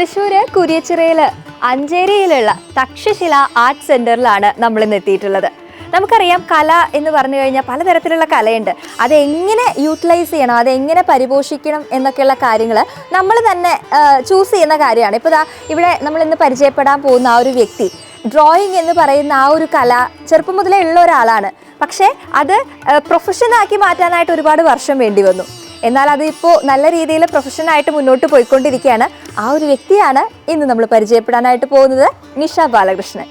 തൃശ്ശൂര് കുരിയച്ചിറയിൽ അഞ്ചേരിയിലുള്ള തക്ഷശില ആർട്ട് സെന്ററിലാണ് നമ്മൾ ഇന്ന് എത്തിയിട്ടുള്ളത്. നമുക്കറിയാം കല എന്ന് പറഞ്ഞു കഴിഞ്ഞാൽ പലതരത്തിലുള്ള കലയുണ്ട്. അതെങ്ങനെ യൂട്ടിലൈസ് ചെയ്യണം അതെങ്ങനെ പരിപോഷിക്കണം എന്നൊക്കെയുള്ള കാര്യങ്ങൾ നമ്മൾ തന്നെ ചൂസ് ചെയ്യുന്ന കാര്യമാണ്. ഇപ്പോൾ ഇവിടെ നമ്മൾ ഇന്ന് പരിചയപ്പെടാൻ പോകുന്ന ആ ഒരു വ്യക്തി ഡ്രോയിങ് എന്ന് പറയുന്ന ആ ഒരു കല ചെറുപ്പം മുതലേ ഉള്ള ഒരാളാണ്. പക്ഷേ അത് പ്രൊഫഷനാക്കി മാറ്റാനായിട്ട് ഒരുപാട് വർഷം വേണ്ടി വന്നു. എന്നാൽ അതിപ്പോൾ നല്ല രീതിയിൽ പ്രൊഫഷനായിട്ട് മുന്നോട്ട് പോയിക്കൊണ്ടിരിക്കുകയാണ്. ആ ഒരു വ്യക്തിയാണ് ഇന്ന് നമ്മൾ പരിചയപ്പെടാനായിട്ട് പോകുന്നത് നിഷ ബാലകൃഷ്ണൻ.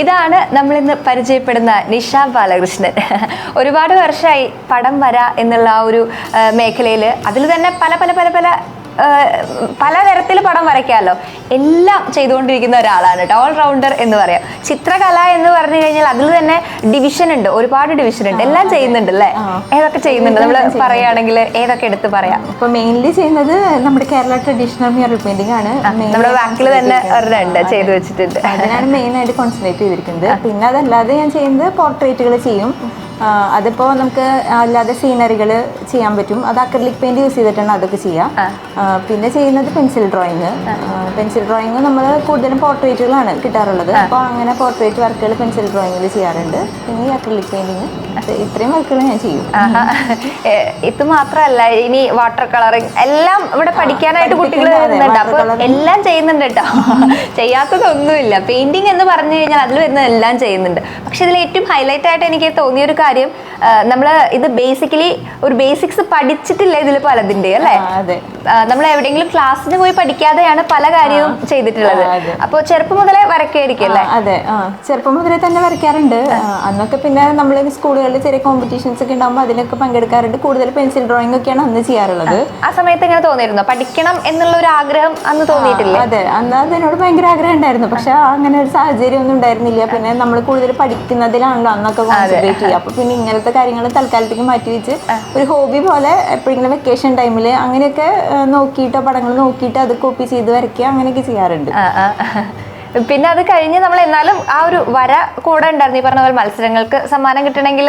ഇതാണ് നമ്മൾ ഇന്ന് പരിചയപ്പെടുന്ന നിഷ ബാലകൃഷ്ണൻ. ഒരുപാട് വർഷമായി പടം വര എന്നുള്ള ആ ഒരു മേഖലയിൽ അതിൽ തന്നെ പല പല പല പല പലതരത്തിൽ പടം വരയ്ക്കാമല്ലോ. എല്ലാം ചെയ്തുകൊണ്ടിരിക്കുന്ന ഒരാളാണ് കേട്ടോ. ഓൾ റൗണ്ടർ എന്ന് പറയാം. ചിത്രകല എന്ന് പറഞ്ഞു കഴിഞ്ഞാൽ അതിൽ തന്നെ ഡിവിഷൻ ഉണ്ട്. ഒരുപാട് ഡിവിഷൻ ഉണ്ട്. എല്ലാം ചെയ്യുന്നുണ്ട് അല്ലേ? ഏതൊക്കെ ചെയ്യുന്നുണ്ട്? നമ്മൾ പറയുകയാണെങ്കിൽ ഏതൊക്കെ എടുത്ത് പറയാം? ഇപ്പൊ മെയിൻലി ചെയ്യുന്നത് നമ്മുടെ കേരള ട്രഡീഷണൽ മ്യൂറൽ പെയിന്റിംഗ് ആണ്. നമ്മുടെ ബാക്കിൽ തന്നെ ഒരെണ്ണമുണ്ട് ചെയ്തു വെച്ചിട്ടുണ്ട്. അതിനാണ് മെയിൻ ആയിട്ട് കോൺസെൻട്രേറ്റ് ചെയ്തിരിക്കുന്നത്. പിന്നെ അതല്ലാതെ ഞാൻ ചെയ്യുന്നത് പോർട്രേറ്റുകൾ ചെയ്യും. ആ, അതിപ്പോ നമുക്ക് അല്ലാതെ സീനറികൾ ചെയ്യാൻ പറ്റും. അത് അക്രലിക് പെയിന്റ് യൂസ് ചെയ്തിട്ടാണ് അതൊക്കെ ചെയ്യാം. പിന്നെ ചെയ്യുന്നത് പെൻസിൽ ഡ്രോയിങ് പെൻസിൽ ഡ്രോയിങ് നമ്മൾ കൂടുതലും പോർട്രേറ്റുകളാണ് കിട്ടാറുള്ളത്. അപ്പോൾ അങ്ങനെ പോർട്രേറ്റ് വർക്കുകൾ പെൻസിൽ ഡ്രോയിങ്ങിൽ ചെയ്യാറുണ്ട്. പിന്നെ ഈ അക്രലിക് പെയിന്റിങ് ഇത്രയും വർക്കുകൾ ഞാൻ ചെയ്യും. ഇത് മാത്രമല്ല ഇനി വാട്ടർ കളറിങ് എല്ലാം ഇവിടെ പഠിക്കാനായിട്ട് കുട്ടികൾ വരുന്നുണ്ട്. അപ്പൊ എല്ലാം ചെയ്യുന്നുണ്ട് കേട്ടോ ചെയ്യാത്തതൊന്നുമില്ല. പെയിന്റിങ് എന്ന് പറഞ്ഞു കഴിഞ്ഞാൽ അതിൽ വരുന്ന എല്ലാം ചെയ്യുന്നുണ്ട്. പക്ഷെ ഇതിൽ ഏറ്റവും ഹൈലൈറ്റ് ആയിട്ട് എനിക്ക് തോന്നിയ ഒരു കാര്യം നമ്മൾ ഇത് ബേസിക്കലി ഒരു ബേസിക്സ് പഠിച്ചിട്ടില്ല ഇതിൽ പലതിന്റെ അല്ലേ? അതെ. നമ്മൾ എവിടെയെങ്കിലും ക്ലാസ്സിന് പോയി പഠിക്കാതെയാണ് പല കാര്യവും ചെയ്തിട്ടുള്ളത്. അപ്പോൾ ചെറുപ്പം മുതലേ വരയ്ക്കായിരിക്കും അല്ലേ? അതെ. ചെറുപ്പം മുതലേ തന്നെ വരയ്ക്കാറുണ്ട്. അന്നൊക്കെ പിന്നെ നമ്മൾ സ്കൂളുകളിൽ ചെറിയ കോമ്പറ്റീഷൻസ് ഒക്കെ ഉണ്ടാകുമ്പോൾ അതിലൊക്കെ പങ്കെടുക്കാറുണ്ട്. കൂടുതൽ പെൻസിൽ ഡ്രോയിങ് ഒക്കെയാണ് അന്ന് ചെയ്യാറുള്ളത്. ആ സമയത്ത് ഇങ്ങനെ തോന്നിയിരുന്നു? പഠിക്കണം എന്നുള്ള ഒരു ആഗ്രഹം അന്ന് തോന്നിയിട്ടില്ല? അതെ. അന്ന് അതിനോട് ഭയങ്കര ആഗ്രഹം ഉണ്ടായിരുന്നു. പക്ഷെ അങ്ങനെ ഒരു സാഹചര്യം ഒന്നും ഉണ്ടായിരുന്നില്ല. പിന്നെ നമ്മൾ കൂടുതൽ പഠിക്കുന്നതിലാണല്ലോ അന്നൊക്കെ കോൺസെൻട്രേറ്റ് ചെയ്യുക. അപ്പൊ പിന്നെ ഇങ്ങനത്തെ കാര്യങ്ങൾ തൽക്കാലത്തേക്ക് മാറ്റി വെച്ച് ഒരു ഹോബി പോലെ എപ്പോഴെങ്കിലും വെക്കേഷൻ ടൈമിൽ അങ്ങനെയൊക്കെ നോക്കിയിട്ടോ പടങ്ങൾ നോക്കിയിട്ട് അത് കോപ്പി ചെയ്ത് വരയ്ക്കുക അങ്ങനെയൊക്കെ ചെയ്യാറുണ്ട്. പിന്നെ അത് കഴിഞ്ഞ് നമ്മൾ എന്നാലും ആ ഒരു വര കൂടെ ഉണ്ടായിരുന്നു. ഈ പറഞ്ഞ പോലെ മത്സരങ്ങൾക്ക് സമ്മാനം കിട്ടണമെങ്കിൽ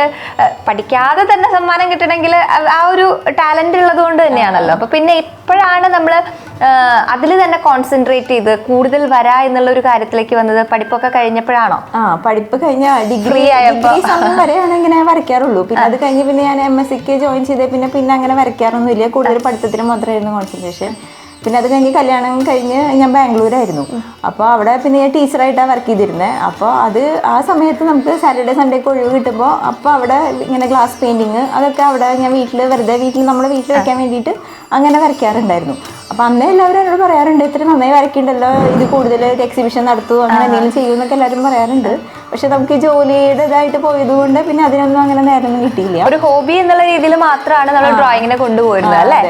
പഠിക്കാതെ തന്നെ സമ്മാനം കിട്ടണമെങ്കിൽ ആ ഒരു ടാലന്റ് ഉള്ളത് കൊണ്ട് തന്നെയാണല്ലോ. അപ്പൊ പിന്നെ ഇപ്പോഴാണ് നമ്മൾ അതിൽ തന്നെ കോൺസെൻട്രേറ്റ് ചെയ്ത് കൂടുതൽ വര എന്നുള്ള ഒരു കാര്യത്തിലേക്ക് വന്നത്. പഠിപ്പൊക്കെ കഴിഞ്ഞപ്പോഴാണോ? ആ പഠിപ്പ് കഴിഞ്ഞ ഡിഗ്രി. ഡിഗ്രി സമയം വരെയാണ് ഇങ്ങനെ വരയ്ക്കാറുള്ളൂ. പിന്നെ അത് കഴിഞ്ഞ് പിന്നെ ഞാൻ എം എസ് സിക്ക് ജോയിൻ ചെയ്തേ പിന്നെ പിന്നെ അങ്ങനെ വരയ്ക്കാറൊന്നുമില്ല. കൂടുതൽ പഠിത്തത്തിന് മാത്രമായിരുന്നു കോൺസെൻട്രേഷൻ പിന്നെ അത് കഴിഞ്ഞ് കല്യാണം കഴിഞ്ഞ് ഞാൻ ബാംഗ്ലൂരായിരുന്നു. അപ്പോൾ അവിടെ പിന്നെ ഞാൻ ടീച്ചറായിട്ടാണ് വർക്ക് ചെയ്തിരുന്നത് അപ്പോൾ അത് ആ സമയത്ത് നമുക്ക് സാറ്റർഡേ സൺഡേ ഒക്കെ ഒഴിവ് കിട്ടുമ്പോൾ അപ്പോൾ അവിടെ ഇങ്ങനെ ഗ്ലാസ് പെയിന്റിങ് അതൊക്കെ അവിടെ ഞാൻ വീട്ടിൽ വെറുതെ വീട്ടിൽ നമ്മുടെ വീട്ടിൽ വയ്ക്കാൻ വേണ്ടിയിട്ട് അങ്ങനെ വരയ്ക്കാറുണ്ടായിരുന്നു. അപ്പോൾ അന്നേ എല്ലാവരും എന്നോട് പറയാറുണ്ട് ഇത്ര നന്നായി വരയ്ക്കുന്നുണ്ടല്ലോ ഇത് കൂടുതൽ ഒരു എക്സിബിഷൻ നടത്തുമോ അങ്ങനെ എന്തെങ്കിലും ചെയ്യുമെന്നൊക്കെ എല്ലാവരും പറയാറുണ്ട്. പക്ഷെ നമുക്ക് ജോലിയുടെ ഇതായിട്ട് പോയതുകൊണ്ട് പിന്നെ അതിനൊന്നും അങ്ങനെ നേരമൊന്നും കിട്ടിയില്ല. ഒരു ഹോബി എന്നുള്ള രീതിയിൽ മാത്രമാണ് നമ്മൾ ഡ്രോയിങ്ങിനെ കൊണ്ടുപോയിരുന്നത് അല്ലേ?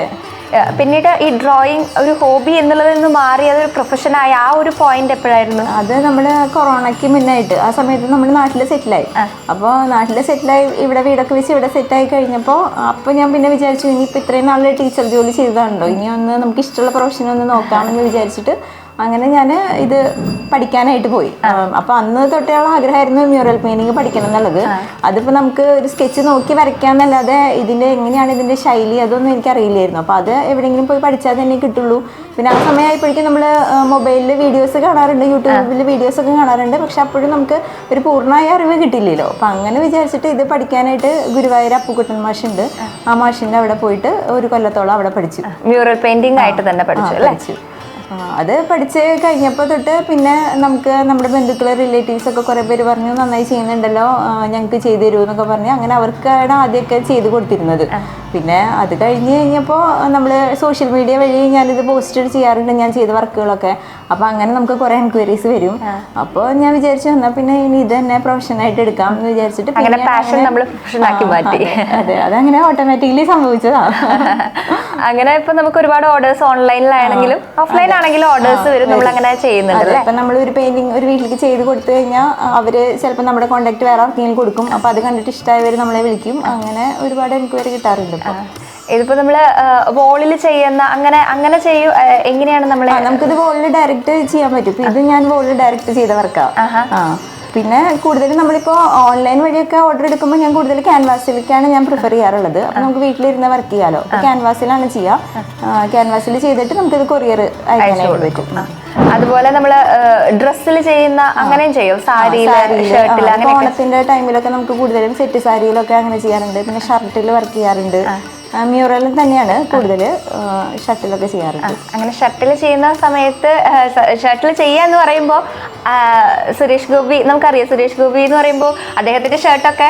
പിന്നീട് ഈ ഡ്രോയിങ് ഒരു ഹോബി എന്നുള്ളതിൽ നിന്ന് മാറി അതൊരു പ്രൊഫഷനായി ആ ഒരു പോയിന്റ് എപ്പോഴായിരുന്നു? അത് നമ്മൾ കൊറോണയ്ക്ക് മുന്നായിട്ട് ആ സമയത്ത് നമ്മൾ നാട്ടിൽ സെറ്റിലായി അപ്പോൾ നാട്ടിൽ സെറ്റിലായി ഇവിടെ വീടൊക്കെ വെച്ച് ഇവിടെ സെറ്റായി കഴിഞ്ഞപ്പോൾ അപ്പോൾ ഞാൻ പിന്നെ വിചാരിച്ചു ഇനിയിപ്പോൾ ഇത്രയും നാളെ ടീച്ചർ ജോലി ചെയ്തതാണല്ലോ ഇനി ഒന്ന് നമുക്ക് ഇഷ്ടമുള്ള പ്രൊഫഷൻ ഒന്ന് നോക്കാമെന്ന് വിചാരിച്ചിട്ട് അങ്ങനെ ഞാൻ ഇത് പഠിക്കാനായിട്ട് പോയി. അപ്പോൾ അന്ന് തൊട്ടേയുള്ള ആഗ്രഹമായിരുന്നു മ്യൂറൽ പെയിന്റിങ് പഠിക്കണം എന്നുള്ളത്. അതിപ്പോൾ നമുക്ക് ഒരു സ്കെച്ച് നോക്കി വരയ്ക്കാന്നല്ലാതെ ഇതിന്റെ എങ്ങനെയാണ് ഇതിന്റെ ശൈലി അതൊന്നും എനിക്ക് അറിയില്ലായിരുന്നു അപ്പോൾ അത് എവിടെയെങ്കിലും പോയി പഠിച്ചാൽ തന്നെ കിട്ടുള്ളൂ. പിന്നെ ആ സമയമായപ്പോഴേക്കും നമ്മൾ മൊബൈലിൽ വീഡിയോസ് കാണാറുണ്ട് യൂട്യൂബിൽ വീഡിയോസ് ഒക്കെ കാണാറുണ്ട്. പക്ഷെ അപ്പോഴും നമുക്ക് ഒരു പൂർണമായ അറിവ് കിട്ടില്ലല്ലോ അപ്പോൾ അങ്ങനെ വിചാരിച്ചിട്ട് ഇത് പഠിക്കാനായിട്ട് ഗുരുവായൂർ അപ്പുക്കുട്ടൻ മാഷുണ്ട്. ആ. മാഷിന്റെ അവിടെ പോയിട്ട് ഒരു കൊല്ലത്തോളം അവിടെ പഠിച്ചു. മ്യൂറൽ പെയിന്റിംഗ് ആയിട്ട് തന്നെ പഠിച്ചു അല്ലേ? അത് പഠിച്ച് കഴിഞ്ഞപ്പോൾ തൊട്ട് പിന്നെ നമുക്ക് നമ്മുടെ ബന്ധുക്കൾ റിലേറ്റീവ്സ് ഒക്കെ കുറേ പേര് പറഞ്ഞു നന്നായി ചെയ്യുന്നുണ്ടല്ലോ ഞങ്ങൾക്ക് ചെയ്തു തരൂ എന്നൊക്കെ പറഞ്ഞ് അങ്ങനെ അവർക്കാണ് ആദ്യമൊക്കെ ചെയ്ത് കൊടുത്തിരുന്നത്. പിന്നെ അത് കഴിഞ്ഞ് കഴിഞ്ഞപ്പോൾ നമ്മൾ സോഷ്യൽ മീഡിയ വഴി ഞാനിത് പോസ്റ്റ് ചെയ്യാറുണ്ട് ഞാൻ ചെയ്ത വർക്കുകളൊക്കെ. അപ്പോൾ അങ്ങനെ നമുക്ക് കുറേ എൻക്വയറീസ് വരും. അപ്പോൾ ഞാൻ വിചാരിച്ചു എന്നാൽ പിന്നെ ഇനി ഇത് തന്നെ പ്രൊഫഷനായിട്ട് എടുക്കാം എന്ന് വിചാരിച്ചിട്ട് അങ്ങനെ പാഷൻ നമ്മൾ മാറ്റി. അതെ, അതെ. അതങ്ങനെ ഓട്ടോമാറ്റിക്കലി സംഭവിച്ചതാണ് അങ്ങനെ ഇപ്പൊ നമുക്ക് ഒരുപാട് ഓർഡേഴ്സ് ഓൺലൈനിലാണെങ്കിലും ഓഫ്ലൈൻ ആണെങ്കിലും ഓർഡേഴ്സ് വരും. നമ്മൾ അങ്ങനെ ചെയ്യുന്നുണ്ട് അപ്പൊ ഇപ്പൊ നമ്മൾ ഒരു പെയിന്റിങ് ഒരു വീട്ടിലേക്ക് ചെയ്ത് കൊടുത്തു കഴിഞ്ഞാൽ അവർ ചിലപ്പോൾ നമ്മുടെ കോണ്ടാക്ട് വേറെ ആർക്കെങ്കിലും കൊടുക്കും. അപ്പൊ അത് കണ്ടിട്ട് ഇഷ്ടമായവർ നമ്മളെ വിളിക്കും. അങ്ങനെ ഒരുപാട് എൻക്വയറി കിട്ടാറുണ്ട് ഇതിപ്പോ നമ്മൾ വോളിൽ ചെയ്യുന്ന അങ്ങനെ അങ്ങനെ ചെയ്യൂ എങ്ങനെയാണ് നമ്മൾ നമുക്കിത് വോളിൽ ഡയറക്റ്റ് ചെയ്യാൻ പറ്റും. ഇത് ഞാൻ വോളിൽ ഡയറക്റ്റ് ചെയ്ത വർക്കാ ആ. പിന്നെ കൂടുതലും നമ്മളിപ്പോൾ ഓൺലൈൻ വഴിയൊക്കെ ഓർഡർ എടുക്കുമ്പോൾ ഞാൻ കൂടുതൽ ക്യാൻവാസിലേക്കാണ് ഞാൻ പ്രിഫർ ചെയ്യാറുള്ളത്. അപ്പം നമുക്ക് വീട്ടിലിരുന്ന് വർക്ക് അപ്പൊ ക്യാൻവാസിലാണ് ചെയ്യുക ക്യാൻവാസിൽ ചെയ്തിട്ട് നമുക്കിത് കൊറിയർ അയക്കാനായിട്ട് പറ്റും. അതുപോലെ നമ്മൾ ഡ്രസ്സിൽ ചെയ്യുന്ന അങ്ങനെയും ചെയ്യും. അങ്ങനെ ഓണത്തിന്റെ ടൈമിലൊക്കെ നമുക്ക് കൂടുതലും സെറ്റ് സാരിയിലൊക്കെ അങ്ങനെ ചെയ്യാറുണ്ട്. പിന്നെ ഷർട്ടിൽ വർക്ക് ചെയ്യാറുണ്ട്. മ്യൂറലും തന്നെയാണ് കൂടുതൽ ഷട്ടിലൊക്കെ ചെയ്യാറുണ്ട് അങ്ങനെ ഷട്ടിൽ ചെയ്യുന്ന സമയത്ത് ഷട്ടിൽ ചെയ്യുക ചെയ്യാന്ന് പറയുമ്പോൾ സുരേഷ് ഗോപി നമുക്കറിയാം സുരേഷ് ഗോപി എന്ന് പറയുമ്പോൾ അദ്ദേഹത്തിന്റെ ഷർട്ടൊക്കെ